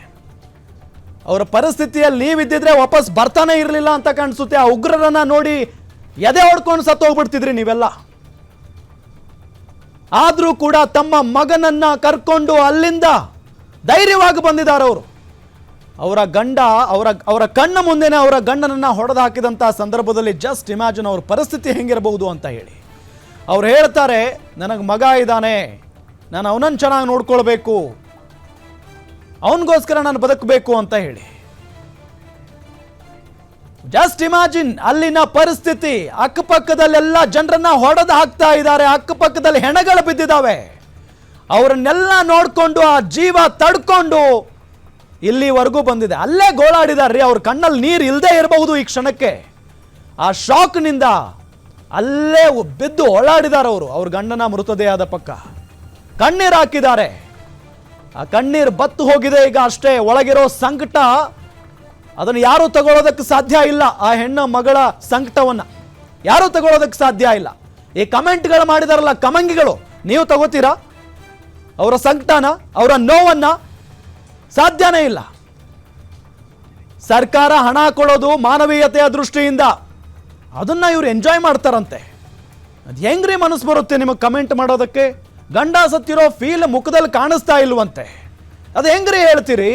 ಅವರ ಪರಿಸ್ಥಿತಿಯಲ್ಲಿ ಇದ್ದಿದ್ರೆ ವಾಪಸ್ ಬರ್ತಾನೆ ಇರಲಿಲ್ಲ ಅಂತ ಕಾಣಿಸುತ್ತೆ. ಆ ಉಗ್ರರನ್ನ ನೋಡಿ ಎದೆ ಹೊಡ್ಕೊಂಡು ಸತ್ತು ಹೋಗ್ಬಿಡ್ತಿದ್ರಿ ನೀವೆಲ್ಲ. ಆದರೂ ಕೂಡ ತಮ್ಮ ಮಗನನ್ನ ಕರ್ಕೊಂಡು ಅಲ್ಲಿಂದ ಧೈರ್ಯವಾಗಿ ಬಂದಿದ್ದಾರೆ ಅವರು. ಅವರ ಗಂಡ, ಅವರ ಅವರ ಕಣ್ಣ ಮುಂದೆನೆ ಅವರ ಗಂಡನನ್ನ ಹೊಡೆದು ಹಾಕಿದಂಥ ಸಂದರ್ಭದಲ್ಲಿ ಜಸ್ಟ್ ಇಮ್ಯಾಜಿನ್ ಅವ್ರ ಪರಿಸ್ಥಿತಿ ಹೆಂಗಿರಬಹುದು ಅಂತ ಹೇಳಿ. ಅವ್ರು ಹೇಳ್ತಾರೆ, ನನಗೆ ಮಗ ಇದ್ದಾನೆ. ನಾನು ಅವನನ್ನು ಚೆನ್ನಾಗಿ ನೋಡ್ಕೊಳ್ಬೇಕು. ಅವನಿಗೋಸ್ಕರ ನಾನು ಬದುಕಬೇಕು ಅಂತ ಹೇಳಿ. ಜಸ್ಟ್ ಇಮ್ಯಾಜಿನ್ ಅಲ್ಲಿನ ಪರಿಸ್ಥಿತಿ. ಅಕ್ಕಪಕ್ಕದಲ್ಲೆಲ್ಲ ಜನರನ್ನ ಹೊಡೆದು ಹಾಕ್ತಾ ಇದ್ದಾರೆ. ಅಕ್ಕಪಕ್ಕದಲ್ಲಿ ಹೆಣಗಳು ಬಿದ್ದಿದ್ದಾವೆ. ಅವರನ್ನೆಲ್ಲ ನೋಡಿಕೊಂಡು ಆ ಜೀವ ತಡ್ಕೊಂಡು ಇಲ್ಲಿವರೆಗೂ ಬಂದಿದೆ. ಅಲ್ಲೇ ಗೋಳಾಡಿದಾರ್ರಿ. ಅವ್ರ ಕಣ್ಣಲ್ಲಿ ನೀರು ಇಲ್ಲದೆ ಇರಬಹುದು ಈ ಕ್ಷಣಕ್ಕೆ. ಆ ಶಾಕ್ನಿಂದ ಅಲ್ಲೇ ಬಿದ್ದು ಒಳಾಡಿದಾರ ಅವರು ಅವ್ರ ಗಂಡನ ಮೃತದೇಹದ ಪಕ್ಕ. ಕಣ್ಣೀರು ಹಾಕಿದ್ದಾರೆ. ಕಣ್ಣೀರು ಬತ್ತು ಹೋಗಿದೆ. ಈಗ ಅಷ್ಟೇ ಒಳಗಿರೋ ಸಂಕಟ. ಅದನ್ನು ಯಾರೂ ತಗೊಳ್ಳೋದಕ್ಕೆ ಸಾಧ್ಯ ಇಲ್ಲ. ಆ ಹೆಣ್ಣು ಮಗಳ ಸಂಕಟವನ್ನ ಯಾರೂ ತಗೊಳ್ಳೋದಕ್ಕೆ ಸಾಧ್ಯ ಇಲ್ಲ. ಈ ಕಮೆಂಟ್ಗಳು ಮಾಡಿದಾರಲ್ಲ ಕಮಂಗಿಗಳು. ನೀವು ತಗೋತೀರಾ? ಅವರ ಸಂಕಟನ, ಅವರ ನೋವನ್ನ ಸಾಧ್ಯನೇ ಇಲ್ಲ. ಸರ್ಕಾರ ಹಣ ಕೊಡೋದು ಮಾನವೀಯತೆಯ ದೃಷ್ಟಿಯಿಂದ ಅದನ್ನ ಇವ್ರು ಎಂಜಾಯ್ ಮಾಡ್ತಾರಂತೆ. ಅದು ಹೆಂಗ್ರಿ ಮನಸ್ಸು ಬರುತ್ತೆ ನಿಮಗೆ ಕಮೆಂಟ್ ಮಾಡೋದಕ್ಕೆ? ಗಂಡ ಸತ್ತಿರೋ ಫೀಲ್ ಮುಖದಲ್ಲಿ ಕಾಣಿಸ್ತಾ ಇಲ್ವಂತೆ. ಅದು ಹೆಂಗ್ರಿ ಹೇಳ್ತೀರಿ?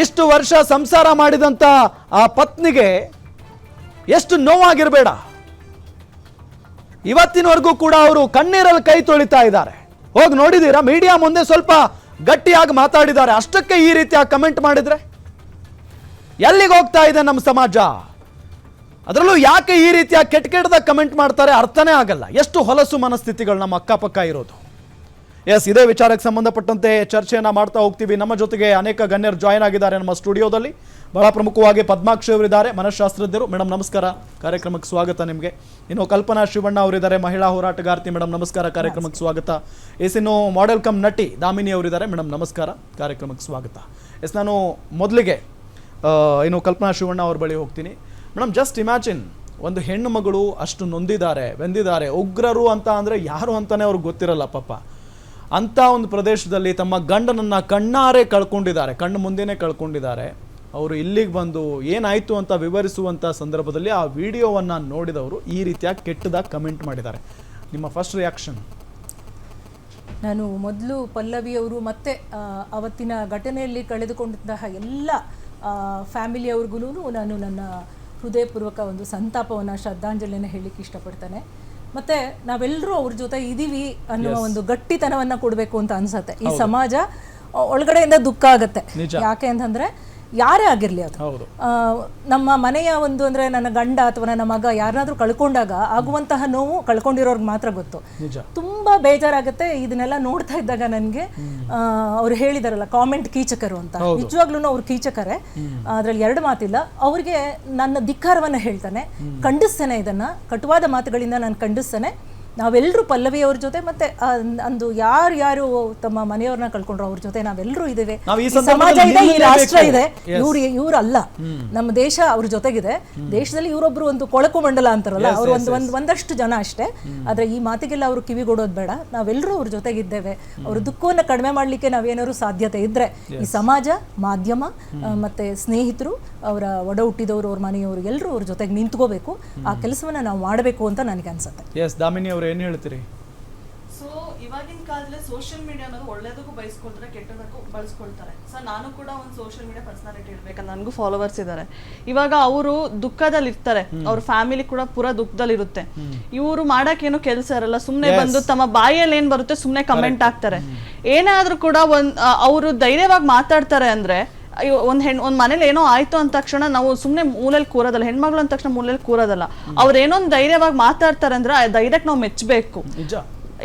ಇಷ್ಟು ವರ್ಷ ಸಂಸಾರ ಮಾಡಿದಂಥ ಆ ಪತ್ನಿಗೆ ಎಷ್ಟು ನೋವಾಗಿರಬೇಡ. ಇವತ್ತಿನವರೆಗೂ ಕೂಡ ಅವರು ಕಣ್ಣೀರಲ್ಲಿ ಕೈ ತೊಳಿತಾ ಇದ್ದಾರೆ. ಹೋಗಿ ನೋಡಿದೀರಾ? ಮೀಡಿಯಾ ಮುಂದೆ ಸ್ವಲ್ಪ ಗಟ್ಟಿಯಾಗಿ ಮಾತಾಡಿದ್ದಾರೆ. ಅಷ್ಟಕ್ಕೆ ಈ ರೀತಿಯ ಕಮೆಂಟ್ ಮಾಡಿದ್ರೆ? ಎಲ್ಲಿಗೆ ಹೋಗ್ತಾ ಇದೆ ನಮ್ಮ ಸಮಾಜ? ಅದರಲ್ಲೂ ಯಾಕೆ ಈ ರೀತಿಯ ಕೆಟ್ಟ ಕೆಟ್ಟದಾಗ ಕಮೆಂಟ್ ಮಾಡ್ತಾರೆ ಅರ್ಥನೇ ಆಗಲ್ಲ. ಎಷ್ಟು ಹೊಲಸು ಮನಸ್ಥಿತಿಗಳು ನಮ್ಮ ಅಕ್ಕಪಕ್ಕ ಇರೋದು. ಎಸ್ ಇದೇ ವಿಚಾರಕ್ಕೆ ಸಂಬಂಧಪಟ್ಟಂತೆ ಚರ್ಚೆಯನ್ನು ಮಾಡ್ತಾ ಹೋಗ್ತೀವಿ. ನಮ್ಮ ಜೊತೆಗೆ ಅನೇಕ ಗಣ್ಯರು ಜಾಯ್ನ್ ಆಗಿದ್ದಾರೆ ನಮ್ಮ ಸ್ಟುಡಿಯೋದಲ್ಲಿ. ಬಹಳ ಪ್ರಮುಖವಾಗಿ ಪದ್ಮಾಕ್ಷಿ ಅವರಿದ್ದಾರೆ, ಮನಃಶಾಸ್ತ್ರಜ್ಞರು. ಮೇಡಮ್ ನಮಸ್ಕಾರ. ಕಾರ್ಯಕ್ರಮಕ್ಕೆ ಸ್ವಾಗತ ನಿಮಗೆ. ಇನ್ನು ಕಲ್ಪನಾ ಶಿವಣ್ಣ ಅವರಿದ್ದಾರೆ, ಮಹಿಳಾ ಹೋರಾಟಗಾರ್ತಿ. ಮೇಡಮ್ ನಮಸ್ಕಾರ. ಕಾರ್ಯಕ್ರಮಕ್ಕೆ ಸ್ವಾಗತ. ಎಸ್ ಇನ್ನು ಮಾಡೆಲ್ ಕಮ್ ನಟಿ ದಾಮಿನಿ ಅವರಿದ್ದಾರೆ. ಮೇಡಮ್ ನಮಸ್ಕಾರ. ಕಾರ್ಯಕ್ರಮಕ್ಕೆ ಸ್ವಾಗತ. ಎಸ್ ನಾನು ಮೊದಲಿಗೆ ಇನ್ನು ಕಲ್ಪನಾ ಶಿವಣ್ಣ ಅವ್ರ ಬಳಿ ಹೋಗ್ತೀನಿ. ಮೇಡಮ್ ಜಸ್ಟ್ ಇಮ್ಯಾಜಿನ್ ಒಂದು ಹೆಣ್ಣು ಮಗಳು ಅಷ್ಟು ನೊಂದಿದ್ದಾರೆ, ಬೆಂದಿದ್ದಾರೆ, ಉಗ್ರರು ಅಂತ ಅಂದರೆ ಯಾರು ಅಂತಲೇ ಅವ್ರಿಗೆ ಗೊತ್ತಿರಲ್ಲ ಪಾಪ. ಅಂಥ ಒಂದು ಪ್ರದೇಶದಲ್ಲಿ ತಮ್ಮ ಗಂಡನನ್ನು ಕಣ್ಣಾರೆ ಕಳ್ಕೊಂಡಿದ್ದಾರೆ, ಕಣ್ಣು ಮುಂದೆನೇ ಕಳ್ಕೊಂಡಿದ್ದಾರೆ. ಅವರು ಇಲ್ಲಿಗೆ ಬಂದು ಏನಾಯಿತು ಅಂತ ವಿವರಿಸುವಂಥ ಸಂದರ್ಭದಲ್ಲಿ ಆ ವಿಡಿಯೋವನ್ನು ನೋಡಿದವರು ಈ ರೀತಿಯಾಗಿ ಕೆಟ್ಟದಾಗಿ ಕಮೆಂಟ್ ಮಾಡಿದ್ದಾರೆ. ನಿಮ್ಮ ಫಸ್ಟ್ ರಿಯಾಕ್ಷನ್ ನಾನು ಮೊದಲು ಪಲ್ಲವಿಯವರು ಮತ್ತೆ ಅವತ್ತಿನ ಘಟನೆಯಲ್ಲಿ ಕಳೆದುಕೊಂಡಂತಹ ಎಲ್ಲ ಫ್ಯಾಮಿಲಿಯವ್ರಿಗೂ ನಾನು ನನ್ನ ಹೃದಯಪೂರ್ವಕ ಒಂದು ಸಂತಾಪವನ್ನು ಶ್ರದ್ಧಾಂಜಲಿಯನ್ನು ಹೇಳಲಿಕ್ಕೆ ಇಷ್ಟಪಡ್ತಾನೆ. ಮತ್ತೆ ನಾವೆಲ್ಲರೂ ಅವ್ರ ಜೊತೆ ಇದ್ದೀವಿ ಅನ್ನುವ ಒಂದು ಗಟ್ಟಿತನವನ್ನ ಕೊಡಬೇಕು ಅಂತ ಅನ್ಸತ್ತೆ. ಈ ಸಮಾಜ ಒಳಗಡೆಯಿಂದ ದುಃಖ ಆಗುತ್ತೆ. ಯಾಕೆ ಅಂತಂದ್ರೆ ಯಾರೇ ಆಗಿರ್ಲಿ ಅದು. ನಮ್ಮ ಮನೆಯ ಒಂದು ಅಂದ್ರೆ ನನ್ನ ಗಂಡ ಅಥವಾ ನನ್ನ ಮಗ ಯಾರನ್ನಾದ್ರೂ ಕಳ್ಕೊಂಡಾಗ ಆಗುವಂತಹ ನೋವು ಕಳ್ಕೊಂಡಿರೋರ್ಗೆ ಮಾತ್ರ ಗೊತ್ತು. ತುಂಬಾ ಬೇಜಾರಾಗುತ್ತೆ ಇದನ್ನೆಲ್ಲ ನೋಡ್ತಾ ಇದ್ದಾಗ ನನಗೆ ಅವ್ರು ಹೇಳಿದಾರಲ್ಲ ಕಾಮೆಂಟ್ ಕೀಚಕರು ಅಂತ. ನಿಜವಾಗ್ಲೂ ಅವ್ರು ಕೀಚಕರೇ. ಅದ್ರಲ್ಲಿ ಎರಡು ಮಾತಿಲ್ಲ. ಅವ್ರಿಗೆ ನನ್ನ ಧಿಕ್ಕಾರವನ್ನ ಹೇಳ್ತಾನೆ. ಖಂಡಿಸ್ತೇನೆ ಇದನ್ನ. ಕಟುವಾದ ಮಾತುಗಳಿಂದ ನಾನು ಖಂಡಿಸ್ತೇನೆ. ನಾವೆಲ್ಲರೂ ಪಲ್ಲವಿ ಅವ್ರ ಜೊತೆ ಮತ್ತೆ ಅಂದು ಯಾರು ಯಾರು ತಮ್ಮ ಮನೆಯವ್ರನ್ನ ಕಳ್ಕೊಂಡ್ರು ಅವ್ರ ಜೊತೆ ನಾವೆಲ್ಲರೂ ಇದ್ದೇವೆ ಸಮಾಜ ಇದೆ ಈ ರಾಷ್ಟ್ರ ಇದೆ. ಇವ್ರು ಇವ್ರು ಅಲ್ಲ ನಮ್ಮ ದೇಶ ಅವ್ರ ಜೊತೆಗಿದೆ. ದೇಶದಲ್ಲಿ ಇವರೊಬ್ರು ಒಂದು ಕೊಳಕು ಮಂಡಲ ಅಂತಾರಲ್ಲ ಅವ್ರು ಒಂದು ಒಂದು ಒಂದಷ್ಟು ಜನ ಅಷ್ಟೇ. ಆದ್ರೆ ಈ ಮಾತಿಗೆಲ್ಲ ಅವರು ಕಿವಿಗೊಡೋದು ಬೇಡ. ನಾವೆಲ್ಲರೂ ಅವ್ರ ಜೊತೆಗಿದ್ದೇವೆ. ಅವ್ರ ದುಃಖವನ್ನು ಕಡಿಮೆ ಮಾಡ್ಲಿಕ್ಕೆ ನಾವೇನಾದ್ರು ಸಾಧ್ಯತೆ ಇದ್ರೆ ಈ ಸಮಾಜ ಮಾಧ್ಯಮ ಮತ್ತೆ ಸ್ನೇಹಿತರು ಅವರ ಒಡ ಹುಟ್ಟಿದವರು ಅವ್ರ ಮನೆಯವರು ಎಲ್ಲರೂ ಅವ್ರ ಜೊತೆಗೆ ನಿಂತ್ಕೋಬೇಕು. ಆ ಕೆಲಸವನ್ನ ನಾವು ಮಾಡಬೇಕು ಅಂತ ನನಗೆ ಅನ್ಸುತ್ತೆ. ಎಸ್ ದಾಮಿನಿ ಅವರು ಏನು ಹೇಳ್ತೀರಿ? ಸೊ ಇವಾಗಿನ ಕಾಲದಲ್ಲಿ ಸೋಷಿಯಲ್ ಮೀಡಿಯಾ ಅನ್ನೋದು ಒಳ್ಳೇದಕ್ಕೂ ಬಯಸ್ಕೊಳ್ತಾರೆ ಕೆಟ್ಟದಕ್ಕೂ ಬಳಸ್ಕೊಳ್ತಾರೆ. ಸೊ ನಾನು ಕೂಡ ಒಂದು ಸೋಷಿಯಲ್ ಮೀಡಿಯಾ ಪರ್ಸನಾಲಿಟಿ ಇರ್ಬೇಕಂತ ನನಗೂ ಫಾಲೋವರ್ಸ್ ಇದ್ದಾರೆ ಇವಾಗ ಅವರು ದುಃಖದಲ್ಲಿ ಇರ್ತಾರೆ ಅವ್ರ ಫ್ಯಾಮಿಲಿ ಕೂಡ ಪೂರ ದುಃಖದಲ್ಲಿ ಇರುತ್ತೆ ಇವರು ಮಾಡಕ್ಕೇನು ಕೆಲಸ ಇರಲ್ಲ ಸುಮ್ಮನೆ ಬಂದು ತಮ್ಮ ಬಾಯಲ್ಲಿ ಏನು ಬರುತ್ತೆ ಸುಮ್ಮನೆ ಕಮೆಂಟ್ ಹಾಕ್ತಾರೆ. ಏನಾದರೂ ಕೂಡ ಒಂದು ಅವರು ಧೈರ್ಯವಾಗಿ ಮಾತಾಡ್ತಾರೆ ಅಂದ್ರೆ ಅಯ್ಯೋ, ಒಂದ್ ಹೆಣ್ ಒಂದ್ ಮನೇಲಿ ಏನೋ ಆಯ್ತು ಅಂದ ತಕ್ಷಣ ನಾವು ಸುಮ್ನೆ ಮೂಲೆಯಲ್ಲಿ ಕೂರೋದಲ್ಲ ಹೆಣ್ಮಗಳು ಅಂದ ತಕ್ಷಣ ಮೂಲೆಯಲ್ಲಿ ಕೂರೋದಲ್ಲ. ಅವ್ರ ಏನೋ ಒಂದ್ ಧೈರ್ಯವಾಗಿ ಮಾತಾಡ್ತಾರೆ ಅಂದ್ರೆ ಆ ಧೈರ್ಯಕ್ಕೆ ನಾವು ಮೆಚ್ಚಬೇಕು ನಿಜ.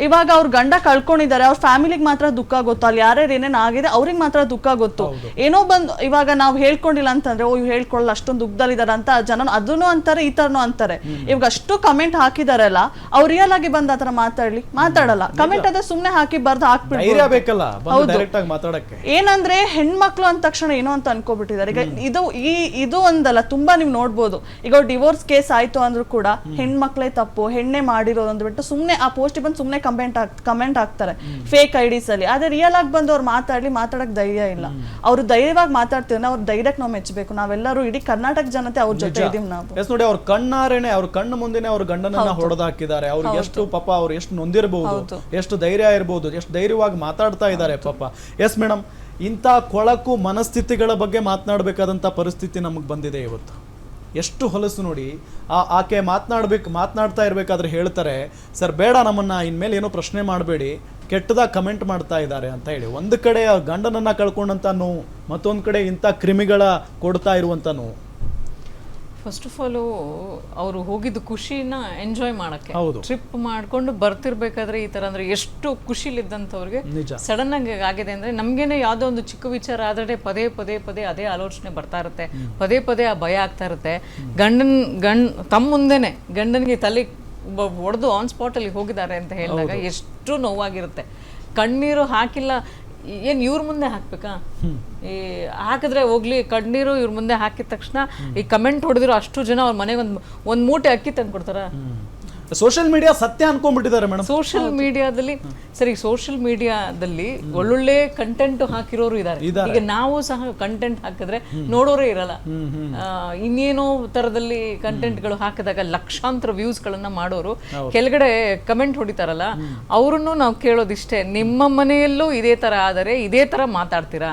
ಇವಾಗ ಅವ್ರ ಗಂಡ ಕಳ್ಕೊಂಡಿದ್ದಾರೆ ಅವ್ರ ಫ್ಯಾಮಿಲಿಗೆ ಮಾತ್ರ ದುಃಖ ಗೊತ್ತು. ಅಲ್ಲಿ ಯಾರ್ಯಾರು ಏನೇನು ಆಗಿದೆ ಅವ್ರಿಗೆ ಮಾತ್ರ ದುಃಖ ಗೊತ್ತು. ಏನೋ ಬಂದು ಇವಾಗ ನಾವು ಹೇಳ್ಕೊಂಡಿಲ್ಲ ಅಂತಂದ್ರೆ ಓ ಇವ್ ಹೇಳ್ಕೊಳ್ಳಲ್ಲ ಅಷ್ಟೊಂದು ದುಃಖದಲ್ಲಿದ್ದಾರೆ ಅಂತ ಜನ ಅದನ್ನು ಅಂತಾರೆ ಈ ತರನು ಅಂತಾರೆ. ಇವಾಗ ಅಷ್ಟು ಕಮೆಂಟ್ ಹಾಕಿದಾರಲ್ಲ ಅವ್ರು ರಿಯಲ್ ಆಗಿ ಬಂದ ಆತರ ಮಾತಾಡ್ಲಿ. ಮಾತಾಡಲ್ಲ. ಕಮೆಂಟ್ ಅದ ಸುಮ್ನೆ ಹಾಕಿ ಬರ್ದು ಮಾತಾಡಕ್ಕೆ. ಏನಂದ್ರೆ ಹೆಣ್ಮಕ್ಳು ಅಂದ ತಕ್ಷಣ ಏನೋ ಅಂತ ಅನ್ಕೋಬಿಟ್ಟಿದ್ದಾರೆ ಈಗ ಇದು ಈ ಇದು ಒಂದಲ್ಲ ತುಂಬಾ ನೀವು ನೋಡ್ಬೋದು. ಈಗ ಡಿವೋರ್ಸ್ ಕೇಸ್ ಆಯ್ತು ಅಂದ್ರೂ ಕೂಡ ಹೆಣ್ಮಕ್ಳೇ ತಪ್ಪು ಹೆಣ್ಣೆ ಮಾಡಿರೋದು ಅಂದ್ಬಿಟ್ಟು ಸುಮ್ನೆ ಆ ಪೋಸ್ಟ್ ಬಂದು ಸುಮ್ನೆ ಕಮೆಂಟ್ ಹಾಕ್ ಕಮೆಂಟ್ ಹಾಕ್ತಾರೆ. ಫೇಕ್ ಐಡಿಸ್ ಅಲ್ಲಿ. ಆದ್ರೆ ರಿಯಲ್ ಆಗಿ ಬಂದು ಅವ್ರು ಮಾತಾಡ್ಲಿ ಮಾತಾಡಕ್ ಧೈರ್ಯ ಇಲ್ಲ. ಅವ್ರು ಧೈರ್ಯವಾಗಿ ಮಾತಾಡ್ತೀವಿ ಅವ್ರ ಧೈರ್ಯಕ್ಕೆ ನಾವು ಮೆಚ್ಚಬೇಕು ನಾವೆಲ್ಲರೂ ಇಡೀ ಕರ್ನಾಟಕ ಜನತೆ ಅವ್ರ ಜೊತೆ ಇದೀವಿ ನಾವು. ಎಸ್ ನೋಡಿ ಅವ್ರ ಕಣ್ಣಾರೇನೆ ಅವ್ರ ಕಣ್ಣು ಮುಂದೆನೆ ಅವ್ರ ಗಂಡನನ್ನ ಹೊಡೆದಾಕಿದ್ದಾರೆ. ಅವ್ರು ಅವ್ರಿಗೆ ಎಷ್ಟು ಪಾಪ ಅವ್ರು ಎಷ್ಟು ನೊಂದಿರಬಹುದು ಎಷ್ಟು ಧೈರ್ಯ ಇರಬಹುದು ಎಷ್ಟು ಧೈರ್ಯವಾಗಿ ಮಾತಾಡ್ತಾ ಇದ್ದಾರೆ ಪಾಪ. ಎಸ್ ಮೇಡಮ್ ಇಂಥ ಕೊಳಕು ಮನಸ್ಥಿತಿಗಳ ಬಗ್ಗೆ ಮಾತನಾಡಬೇಕಾದಂಥ ಪರಿಸ್ಥಿತಿ ನಮಗೆ ಬಂದಿದೆ ಇವತ್ತು. ಎಷ್ಟು ಹೊಲಸು ನೋಡಿ, ಆ ಆಕೆ ಮಾತನಾಡ್ಬೇಕು, ಮಾತನಾಡ್ತಾ ಇರಬೇಕಾದ್ರೆ ಹೇಳ್ತಾರೆ, ಸರ್, ಬೇಡ ನಮ್ಮನ್ನು, ಇನ್ಮೇಲೆ ಏನೋ ಪ್ರಶ್ನೆ ಮಾಡಬೇಡಿ ಕೆಟ್ಟದಾಗ ಕಮೆಂಟ್ ಮಾಡ್ತಾ ಇದ್ದಾರೆ ಅಂತ ಹೇಳಿ. ಒಂದು ಕಡೆ ಆ ಗಂಡನನ್ನ ಕಳ್ಕೊಂಡಂತನು ನೋವು, ಮತ್ತೊಂದು ಕಡೆ ಇಂಥ ಕ್ರಿಮಿಗಳ ಕೊಡ್ತಾ ಇರುವಂಥ ನೋವು. ಫಸ್ಟ್ ಆಫ್ ಆಲ್ ಅವರು ಹೋಗಿದ್ದ ಖುಷಿನ ಎಂಜಾಯ್ ಮಾಡಕ್ಕೆ. ಹೌದು. ಟ್ರಿಪ್ ಮಾಡ್ಕೊಂಡು ಬರ್ತಿರ್ಬೇಕಾದ್ರೆ ಈ ತರ ಅಂದ್ರೆ ಎಷ್ಟು ಖುಷಿಲಿದ್ದಂಥವ್ರಿಗೆ. ಸಡನ್ ಆಗಿ ಆಗಿದೆ ಅಂದ್ರೆ ನಮ್ಗೇನೆ ಯಾವ್ದೋ ಒಂದು ಚಿಕ್ಕ ವಿಚಾರ ಆದ್ರೆ ಪದೇ ಪದೇ ಪದೇ ಅದೇ ಆಲೋಚನೆ ಬರ್ತಾ ಇರುತ್ತೆ. ಪದೇ ಪದೇ ಆ ಭಯ ಆಗ್ತಾ ಇರುತ್ತೆ. ಗಂಡನ್ ಗಂಡ್ ತಮ್ಮ ಮುಂದೆನೆ ಗಂಡನಿಗೆ ತಲೆ ಒಡೆದು ಆನ್ ಸ್ಪಾಟ್ ಅಲ್ಲಿ ಹೋಗಿದ್ದಾರೆ ಅಂತ ಹೇಳಿದಾಗ ಎಷ್ಟು ನೋವಾಗಿರುತ್ತೆ. ಕಣ್ಣೀರು ಹಾಕಿಲ್ಲ. ಏನ್ ಇವ್ರ ಮುಂದೆ ಹಾಕ್ಬೇಕಾ? ಈ ಹಾಕಿದ್ರೆ ಹೋಗ್ಲಿ ಕಣ್ಣೀರು ಇವ್ರ ಮುಂದೆ ಹಾಕಿದ ತಕ್ಷಣ ಈ ಕಮೆಂಟ್ ಹೊಡೆದಿರೋ ಅಷ್ಟು ಜನ ಅವ್ರ ಮನೆಗೆ ಒಂದು ಒಂದ್ ಮೂಟೆ ಅಕ್ಕಿ ತಂದು ಕೊಡ್ತಾರ ಸೋಷಿಯಲ್ ಮೀಡಿಯಾ ಸತ್ಯ ಅನ್ಕೊಂಡ್ಬಿಟ್ಟಿದ್ದಾರೆ ಮೇಡಮ್ ಸೋಷಿಯಲ್ ಮೀಡಿಯಾದಲ್ಲಿ ಸರಿ ಸೋಷಿಯಲ್ ಮೀಡಿಯಾದಲ್ಲಿ ಒಳ್ಳೊಳ್ಳೆ ಕಂಟೆಂಟ್ ಹಾಕಿರೋರು ಇದ್ದಾರೆ. ಈಗ ನಾವು ಸಹ ಕಂಟೆಂಟ್ ಹಾಕಿದ್ರೆ ನೋಡೋರೇ ಇರಲ್ಲ. ಇನ್ನೇನೋ ತರದಲ್ಲಿ ಕಂಟೆಂಟ್ಗಳು ಹಾಕಿದಾಗ ಲಕ್ಷಾಂತರ ವ್ಯೂಸ್ ಗಳನ್ನ ಮಾಡೋರು ಕೆಳಗಡೆ ಕಮೆಂಟ್ ಹೊಡಿತಾರಲ್ಲ ಅವರನ್ನು ನಾವು ಕೇಳೋದಿಷ್ಟೇ. ನಿಮ್ಮ ಮನೆಯಲ್ಲೂ ಇದೇ ತರ ಆದರೆ ಇದೇ ತರ ಮಾತಾಡ್ತೀರಾ?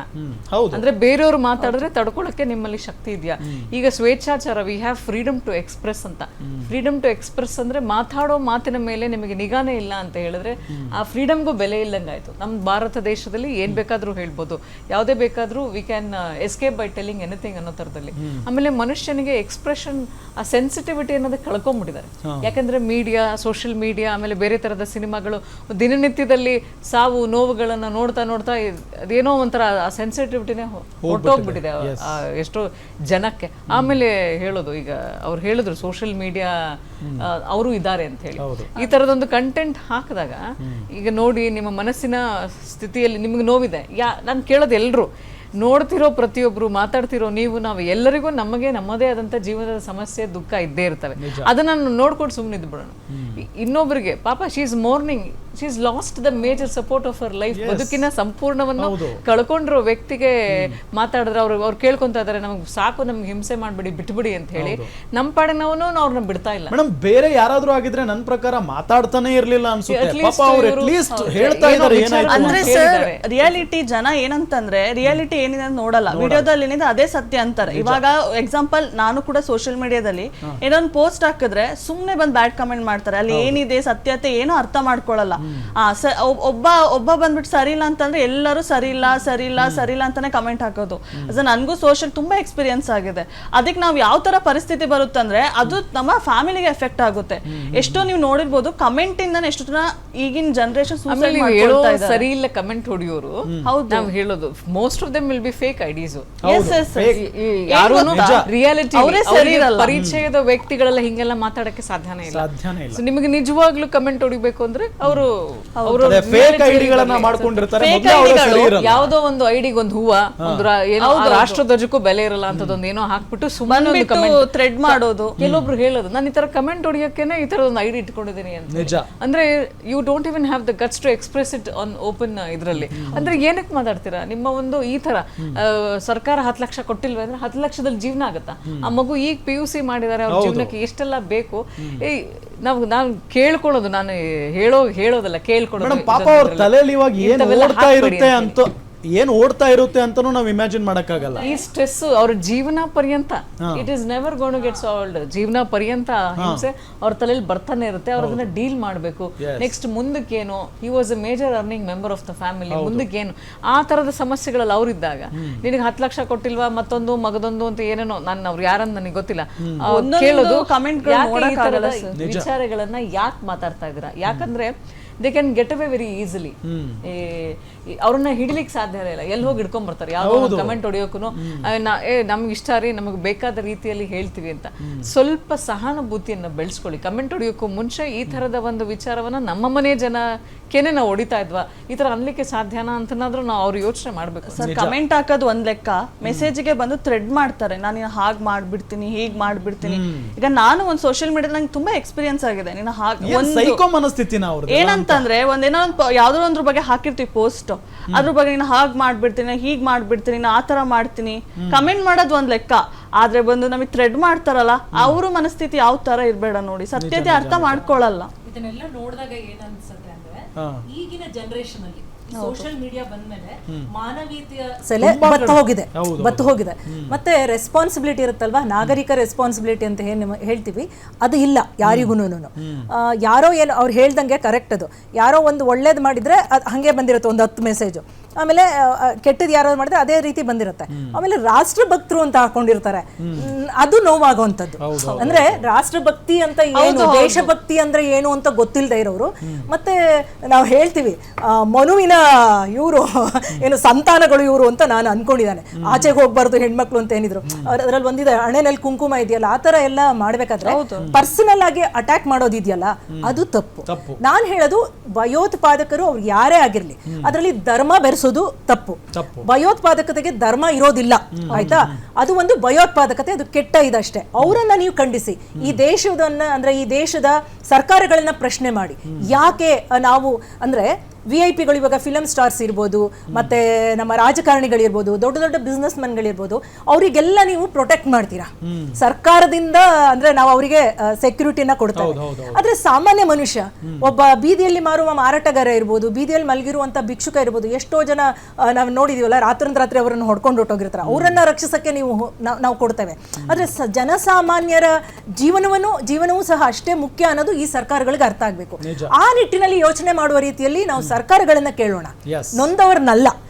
ಹೌದು. ಅಂದ್ರೆ ಬೇರೆಯವರು ಮಾತಾಡಿದ್ರೆ ತಡ್ಕೊಳಕ್ಕೆ ನಿಮ್ಮಲ್ಲಿ ಶಕ್ತಿ ಇದೆಯಾ? ಈಗ ಸ್ವೇಚ್ಛಾಚಾರ we have freedom to express ಅಂತ. ಫ್ರೀಡಮ್ ಟು ಎಕ್ಸ್ಪ್ರೆಸ್ ಅಂದ್ರೆ ಮಾತಾಡೋ ಮಾತಿನ ಮೇಲೆ ನಿಮಗೆ ನಿಗಾನೇ ಇಲ್ಲ ಅಂತ ಹೇಳಿದ್ರೆ ಆ ಫ್ರೀಡಮ್ಗೂ ಬೆಲೆ ಇಲ್ಲಂಗಾಯ್ತು. ನಮ್ಮ ಭಾರತ ದೇಶದಲ್ಲಿ ಏನ್ ಬೇಕಾದ್ರೂ ಹೇಳ್ಬೋದು. ಯಾವುದೇ ಬೇಕಾದ್ರೂ we can escape by telling anything ಅನ್ನೋ ತರದಲ್ಲಿ ಆಮೇಲೆ ಮನುಷ್ಯನಿಗೆ ಎಕ್ಸ್ಪ್ರೆಷನ್ ಆ ಸೆನ್ಸಿಟಿವಿಟಿ ಅನ್ನೋದು ಕಳ್ಕೊಂಡ್ಬಿಟ್ಟಿದ್ದಾರೆ ಯಾಕಂದ್ರೆ ಮೀಡಿಯಾ ಸೋಷಿಯಲ್ ಮೀಡಿಯಾ ಆಮೇಲೆ ಬೇರೆ ತರದ ಸಿನಿಮಾಗಳು ದಿನನಿತ್ಯದಲ್ಲಿ ಸಾವು ನೋವುಗಳನ್ನು ನೋಡ್ತಾ ನೋಡ್ತಾ ಅದೇನೋ ಒಂಥರ ಆ ಸೆನ್ಸಿಟಿವಿಟಿನೇ ಹೊರಟೋಗ್ಬಿಟ್ಟಿದೆ ಆ ಎಷ್ಟೋ ಜನಕ್ಕೆ. ಆಮೇಲೆ ಹೇಳೋದು ಈಗ ಅವ್ರು ಹೇಳಿದ್ರು ಸೋಷಿಯಲ್ ಮೀಡಿಯಾ ಅವರು ಇದ್ದಾರೆ ಅಂತ ಹೇಳಿ. ಈ ತರದೊಂದು ಕಂಟೆಂಟ್ ಹಾಕಿದಾಗ ಈಗ ನೋಡಿ ನಿಮ್ಮ ಮನಸ್ಸಿನ ಸ್ಥಿತಿಯಲ್ಲಿ ನಿಮ್ಗೆ ನೋವಿದೆ. ಯಾ ನಾನು ಕೇಳೋದು ಎಲ್ರು. ನೋಡ್ತಿರೋ ಪ್ರತಿಯೊಬ್ರು ಮಾತಾಡ್ತಿರೋ ನೀವು ನಾವು ಎಲ್ಲರಿಗೂ ನಮಗೆ ನಮ್ಮದೇ ಆದಂತ ಜೀವನದ ಸಮಸ್ಯೆ ದುಃಖ ಇದ್ದೇ ಇರ್ತವೆ. ಅದನ್ನ ನೋಡ್ಕೊಂಡು ಸುಮ್ಮನೆ ಬಿಡೋಣ ಇನ್ನೊಬ್ಬರಿಗೆ ಇನ್ನೊಬ್ರಿಗೆ ಪಾಪ she is mourning she is lost the major support of our life ಬದುಕಿನ ಸಂಪೂರ್ಣವನ್ನು ಕಳ್ಕೊಂಡಿರೋ ವ್ಯಕ್ತಿಗೆ ಮಾತಾಡಿದ್ರೆ ಅವ್ರು ಅವ್ರು ಕೇಳ್ಕೊಂತ ಇದಾರೆ ನಮ್ಗೆ ಸಾಕು ನಮ್ಗೆ ಹಿಂಸೆ ಮಾಡ್ಬಿಡಿ ಬಿಟ್ಬಿಡಿ ಅಂತ ಹೇಳಿ ನಮ್ಮ ಪಾಡಿನವನು ಅವ್ರನ್ನ ಬಿಡ್ತಾ ಇಲ್ಲ. ಮೇಡಮ್ ಬೇರೆ ಯಾರಾದ್ರೂ ಆಗಿದ್ರೆ ನನ್ನ ಪ್ರಕಾರ ಮಾತಾಡ್ತಾನೆ ಇರ್ಲಿಲ್ಲ ಅನ್ಸುತ್ತೆ. ಪಾಪ ಅವ್ರು ಇವ್ರು- ಅಟ್ ಲೀಸ್ಟ್ ಹೌದು. ಹೇಳ್ತಾ ಏನೋ ಇದಾರೆ ಅಂದ್ರೆ ಸರ್. ರಿಯಾಲಿಟಿ ಜನ ಏನಂತಂದ್ರೆ ರಿಯಾಲಿಟಿ ಏನಿದೆ ಅಂತ ನೋಡಲ್ಲ. ವಿಡಿಯೋದಲ್ಲಿ ಏನಿದೆ ಅದೇ ಸತ್ಯ ಅಂತಾರೆ. ಇವಾಗ ಎಕ್ಸಾಂಪಲ್ ನಾನು ಕೂಡ ಸೋಷಿಯಲ್ ಮೀಡಿಯಾದಲ್ಲಿ ಏನೊಂದು ಪೋಸ್ಟ್ ಹಾಕಿದ್ರೆ ಸುಮ್ನೆ ಬಂದ್ ಬ್ಯಾಡ್ ಕಮೆಂಟ್ ಮಾಡ್ತಾರೆ. ಅಲ್ಲಿ ಏನಿದೆ ಸತ್ಯತೆ ಏನು ಅರ್ಥ ಮಾಡ್ಕೊಳ್ಳಲ್ಲ. ಒಬ್ಬ ಒಬ್ಬ ಬಂದ್ಬಿಟ್ಟು ಸರಿ ಇಲ್ಲ ಅಂತಂದ್ರೆ ಎಲ್ಲರೂ ಸರಿ ಇಲ್ಲ ಸರಿ ಇಲ್ಲ ಸರಿ ಇಲ್ಲ ಅಂತಾನೆ ಕಮೆಂಟ್ ಹಾಕೋದು. ಅದು ನನಗೂ ಸೋಷಿಯಲ್ ತುಂಬಾ ಎಕ್ಸ್ಪೀರಿಯನ್ಸ್ ಆಗಿದೆ. ಅದಕ್ಕೆ ನಾವು ಯಾವ ತರ ಪರಿಸ್ಥಿತಿ ಬರುತ್ತಂದ್ರೆ ಅದು ನಮ್ಮ ಫ್ಯಾಮಿಲಿಗೆ ಎಫೆಕ್ಟ್ ಆಗುತ್ತೆ. ಎಷ್ಟೋ ನೀವು ನೋಡಿರ್ಬೋದು ಕಮೆಂಟ್ ಇಂದ ಎಷ್ಟು ಜನ ಈಗಿನ ಜನರೇಷನ್ ಸರಿ ಇಲ್ಲ ಕಮೆಂಟ್ ಹೊಡಿಯೋರು. ಹೌದು. ನಾವು ಹೇಳೋದು. Most of them will be fake IDs Yes, yes, yes. ಯಾರು ಗೊತ್ತಾ? ರಿಯಾಲಿಟಿ. ಪರಿಚಯದ ವ್ಯಕ್ತಿಗಳೆಲ್ಲ ಹಿಂಗೆಲ್ಲ ಮಾತಾಡಕ್ಕೆ ಸಾಧ್ಯನೇ ಇಲ್ಲ. ಸಾಧ್ಯನೇ ಇಲ್ಲ. ನಿಮಗೆ ನಿಜವಾಗ್ಲೂ ಕಮೆಂಟ್ ಹೊಡಿಬೇಕು ಅಂದ್ರೆ ಅವರು ಅವರು ಫೇಕ್ ಐಡಿಗಳನ್ನ ಮಾಡ್ಕೊಂಡಿರ್ತಾರೆ. ಯಾವ್ದೋ ಒಂದು ಐಡಿಗೆ ಒಂದು ಹೂವ ಒಂದು ರಾಷ್ಟ್ರ ಧ್ವಜಕ್ಕೂ ಬೆಲೆ ಇರಲ್ಲ ಅಂತದೊಂದು ಏನೋ ಹಾಕ್ಬಿಟ್ಟು ಸುಮ್ಮನೆ ಒಂದು ಥ್ರೆಡ್ ಮಾಡೋದು. ಕೆಲವೊಬ್ರು ಹೇಳೋದು ನಾನು ಈ ತರ ಕಮೆಂಟ್ ಹೊಡಿಯೋಕೆನೆ ಈ ತರ ಒಂದು ಐಡಿ ಇಟ್ಕೊಂಡಿದ್ದೀನಿ ಅಂತ. ನಿಜ. ಅಂದ್ರೆ you don't even have the guts to express it on open ಇದರಲ್ಲಿ. ಅಂದ್ರೆ ಏನಕ್ಕೆ ಮಾತಾಡ್ತೀರಾ? ನಿಮ್ಮ ಒಂದು ಈ ತರ ಆ, ಸರ್ಕಾರ ಹತ್ತು ಲಕ್ಷ ಕೊಟ್ಟಿಲ್ವೇ ಅಂದ್ರೆ ಹತ್ತು ಲಕ್ಷದಲ್ಲಿ ಜೀವನ ಆಗುತ್ತಾ? ಆ ಮಗು ಈಗ ಪಿ ಯು ಸಿ ಮಾಡಿದ್ದಾರೆ ಅವ್ರ ಜೀವನಕ್ಕೆ ಎಷ್ಟೆಲ್ಲ ಬೇಕು? ಏ ನಾವು ನಾನು ಕೇಳ್ಕೊಳ್ಳೋದು ನಾನು ಹೇಳೋ ಹೇಳೋದಲ್ಲ ಕೇಳ್ಕೊಳ್ಳೋದು ಪಾಪ ಅವ್ರ ತಲೆಯಲ್ಲಿ ಇರುತ್ತೆ ಅಂತ ಏನ್ ಓಡ್ತಾ ಇರುತ್ತೆ ಅಂತಾನು ನಾವು ಇಮ್ಯಾಜಿನ್ ಮಾಡೋಕ್ಕಾಗಲ್ಲ. ಈ ಸ್ಟ್ರೆಸ್ ಅವ್ರ ಜೀವನ ಪರ್ಯಂತ it is never gonna get solved ಜೀವನ ಪರ್ಯಂತ ಹಿಂಸೆ ಅವ್ರ ತಲೆಯಲ್ಲಿ ಬರ್ತಾನೆ ಇರುತ್ತೆ ಅವ್ರ ಅದನ್ನ ಡೀಲ್ ಮಾಡಬೇಕು. Next ಮುಂದಕ್ಕೇನು he was a major earning member of the family ಮುಂದಕ್ಕೇನು ಆ ತರದ ಸಮಸ್ಯೆಗಳಲ್ಲಿ ಅವರಿದ್ದಾಗ ನಿನಗೆ ಹತ್ತು ಲಕ್ಷ ಕೊಟ್ಟಿಲ್ವಾ ಮತ್ತೊಂದು ಮಗದೊಂದು ಅಂತ ಏನೇನೋ ನಾನು ಅವ್ರು ಯಾರನ್ನ ನನಗೆ ಗೊತ್ತಿಲ್ಲ. ಒಂದೊಂದು ಕೇಳೋದು ಕಮೆಂಟ್ ವಿಚಾರಗಳನ್ನ ಯಾಕೆ ಮಾತಾಡ್ತಾ ಇದ್ದೀರಾ? ಯಾಕಂದ್ರೆ they can get away very easily ಅವ್ರನ್ನ ಹಿಡಿಲಿಕ್ಕೆ ಸಾಧ್ಯ ಇಲ್ಲ. ಎಲ್ಲಿ ಹೋಗಿ ಹಿಡ್ಕೊಂಡ್ ಬರ್ತಾರೆ? ಯಾವ್ದೋ ಒಂದು ಕಮೆಂಟ್ ಹೊಡಿಯೋಕು ಏ ನಮ್ಗೆ ಇಷ್ಟ ರೀ ನಮಗೆ ಬೇಕಾದ ರೀತಿಯಲ್ಲಿ ಹೇಳ್ತೀವಿ ಅಂತ. ಸ್ವಲ್ಪ ಸಹಾನುಭೂತಿಯನ್ನ ಬೆಳೆಸ್ಕೊಳ್ಳಿ. ಕಮೆಂಟ್ ಹೊಡಿಯೋಕ್ಕೂ ಮುಂಚೆ ಈ ತರದ ಒಂದು ವಿಚಾರವನ್ನ ನಮ್ಮ ಮನೆ ಜನಕ್ಕೇನೆ ನಾವು ಹೊಡಿತಾ ಇದ್ವಾ? ಈ ತರ ಅನ್ಲಿಕ್ಕೆ ಸಾಧ್ಯನಾ ಅಂತನಾದ್ರೂ ನಾವು ಅವ್ರು ಯೋಚನೆ ಮಾಡ್ಬೇಕು. ಸರ್ ಕಮೆಂಟ್ ಹಾಕೋದು ಒಂದ್ ಲೆಕ್ಕ. ಮೆಸೇಜ್ಗೆ ಬಂದು ಥ್ರೆಡ್ ಮಾಡ್ತಾರೆ. ನಾನು ಹಾಗೆ ಮಾಡ್ಬಿಡ್ತೀನಿ ಹೀಗ್ ಮಾಡ್ಬಿಡ್ತೀನಿ. ಈಗ ನಾನು ಒಂದು ಸೋಷಿಯಲ್ ಮೀಡಿಯಾ ನಂಗೆ ತುಂಬಾ ಎಕ್ಸ್ಪೀರಿಯನ್ಸ್ ಆಗಿದೆ. ನೀನು ಹಾಗೆ ಒಂದು ಏನಂತಂದ್ರೆ ಒಂದೇನೋ ಒಂದು ಯಾವ್ದೋ ಒಂದ್ರ ಬಗ್ಗೆ ಹಾಕಿರ್ತೀವಿ ಪೋಸ್ಟ್ ಅದ್ರ ಬಗ್ಗೆ ನೀನು ಹಾಗ್ ಮಾಡ್ಬಿಡ್ತೀನಿ ಹೀಗ್ ಮಾಡ್ಬಿಡ್ತೀನಿ ನಾ ತರ ಮಾಡ್ತೀನಿ. ಕಮೆಂಟ್ ಮಾಡೋದು ಒಂದ್ ಲೆಕ್ಕ. ಆದ್ರೆ ಬಂದು ನಮಗೆ ಥ್ರೆಡ್ ಮಾಡ್ತಾರಲ್ಲ ಅವ್ರ ಮನಸ್ಥಿತಿ ಯಾವ ತರ ಇರ್ಬೇಡ ನೋಡಿ. ಸತ್ಯತೆ ಅರ್ಥ ಮಾಡ್ಕೊಳ್ಳಲ್ಲ ಇದನ್ನೆಲ್ಲ ನೋಡಿದಾಗ ಏನ್ ಅನ್ಸುತ್ತೆ ಅಂದ್ರೆ ಈಗಿನ ಜನರೇಷನ್ ಅಲ್ಲಿ ಸೋಷಿಯಲ್ ಮೀಡಿಯಾ ಬಂದ್ಮೇಲೆ ಮಾನವೀಯತೆಯ ಸೆಲೆ ಬತ್ತು ಹೋಗಿದೆ ಬತ್ತು ಹೋಗಿದೆ. ಮತ್ತೆ ರೆಸ್ಪಾನ್ಸಿಬಿಲಿಟಿ ಇರುತ್ತಲ್ವಾ? ನಾಗರಿಕ ರೆಸ್ಪಾನ್ಸಿಬಿಲಿಟಿ ಅಂತ ಏನು ಹೇಳ್ತೀವಿ. ಅದು ಇಲ್ಲ ಯಾರಿಗೂ ಯಾರೋ ಏನು ಅವ್ರು ಹೇಳ್ದಂಗೆ ಕರೆಕ್ಟ್ ಅದು. ಯಾರೋ ಒಂದು ಒಳ್ಳೇದು ಮಾಡಿದ್ರೆ ಅದು ಹಂಗೆ ಬಂದಿರುತ್ತೆ ಒಂದು ಹತ್ತು ಮೆಸೇಜು ಆಮೇಲೆ ಕೆಟ್ಟದ್ದು ಯಾರೋ ಮಾಡಿದ್ರೆ ಅದೇ ರೀತಿ ಬಂದಿರುತ್ತೆ. ಆಮೇಲೆ ರಾಷ್ಟ್ರ ಭಕ್ತರು ಅಂತ ಹಾಕೊಂಡಿರ್ತಾರೆ. ಅದು ನೋವಾಗುವಂಥದ್ದು. ಅಂದ್ರೆ ರಾಷ್ಟ್ರಭಕ್ತಿ ಅಂತ ಏನು ದೇಶಭಕ್ತಿ ಅಂದ್ರೆ ಏನು ಅಂತ ಗೊತ್ತಿಲ್ಲದೆ ಇರೋರು. ಮತ್ತೆ ನಾವು ಹೇಳ್ತೀವಿ ಆ, ಮನುವಿನ ಇವರು ಏನು ಸಂತಾನಗಳು ಇವರು ಅಂತ ನಾನು ಅನ್ಕೊಂಡಿದ್ದಾನೆ. ಆಚೆಗೆ ಹೋಗ್ಬಾರ್ದು ಹೆಣ್ಮಕ್ಳು ಅಂತ ಏನಿದ್ರು. ಅದ್ರಲ್ಲಿ ಒಂದಿದೆ ಹಣೆನಲ್ಲಿ ಕುಂಕುಮ ಇದೆಯಲ್ಲ ಆ ತರ ಎಲ್ಲ ಮಾಡ್ಬೇಕಾದ್ರೆ ಪರ್ಸನಲ್ ಆಗಿ ಅಟ್ಯಾಕ್ ಮಾಡೋದಿದೆಯಲ್ಲ ಅದು ತಪ್ಪು. ನಾನು ಹೇಳೋದು ಭಯೋತ್ಪಾದಕರು ಅವ್ರು ಯಾರೇ ಆಗಿರ್ಲಿ ಅದರಲ್ಲಿ ಧರ್ಮ ಬೆರೆಸೋದು ತಪ್ಪು. ಭಯೋತ್ಪಾದಕತೆಗೆ ಧರ್ಮ ಇರೋದಿಲ್ಲ ಆಯ್ತಾ? ಅದು ಒಂದು ಭಯೋತ್ಪಾದಕತೆ ಅದು ಕೆಟ್ಟ ಇದಷ್ಟೇ. ಅವರನ್ನ ನೀವು ಖಂಡಿಸಿ. ಈ ದೇಶದನ್ನ ಅಂದ್ರೆ ಈ ದೇಶದ ಸರ್ಕಾರಗಳನ್ನ ಪ್ರಶ್ನೆ ಮಾಡಿ. ಯಾಕೆ ನಾವು ಅಂದ್ರೆ ವಿ ಐ ಪಿಗಳು ಇವಾಗ ಫಿಲಮ್ ಸ್ಟಾರ್ಸ್ ಇರ್ಬೋದು ಮತ್ತೆ ನಮ್ಮ ರಾಜಕಾರಣಿಗಳಿರ್ಬೋದು ದೊಡ್ಡ ದೊಡ್ಡ ಬಿಸ್ನೆಸ್ ಮನ್ಗಳಿರ್ಬೋದು ಅವರಿಗೆಲ್ಲ ನೀವು ಪ್ರೊಟೆಕ್ಟ್ ಮಾಡ್ತೀರಾ? ಸರ್ಕಾರದಿಂದ ಅಂದ್ರೆ ನಾವು ಅವರಿಗೆ ಸೆಕ್ಯೂರಿಟಿನ ಕೊಡ್ತೇವೆ. ಆದ್ರೆ ಸಾಮಾನ್ಯ ಮನುಷ್ಯ ಒಬ್ಬ ಬೀದಿಯಲ್ಲಿ ಮಾರುವ ಮಾರಾಟಗಾರ ಇರ್ಬೋದು ಬೀದಿಯಲ್ಲಿ ಮಲಗಿರುವಂತ ಭಿಕ್ಷುಕ ಇರ್ಬೋದು ಎಷ್ಟೋ ಜನ ನಾವು ನೋಡಿದೀವಲ್ಲ ರಾತ್ರಿ ಅವರನ್ನು ಹೊಡ್ಕೊಂಡು ಹೊಟ್ಟೋಗಿರ್ತಾರೆ ಅವರನ್ನ ರಕ್ಷಿಸಕ್ಕೆ ನೀವು ನಾವು ಕೊಡ್ತೇವೆ. ಆದ್ರೆ ಜನಸಾಮಾನ್ಯರ ಜೀವನವನ್ನು ಜೀವನವೂ ಸಹ ಅಷ್ಟೇ ಮುಖ್ಯ ಅನ್ನೋದು ಈ ಸರ್ಕಾರಗಳಿಗೆ ಅರ್ಥ ಆಗ್ಬೇಕು. ಆ ನಿಟ್ಟಿನಲ್ಲಿ ಯೋಚನೆ ಮಾಡುವ ರೀತಿಯಲ್ಲಿ ನಾವು ಸರ್ಕಾರಗಳನ್ನ ಕೇಳೋಣ. ನೊಂದವರನ್ನಲ್ಲ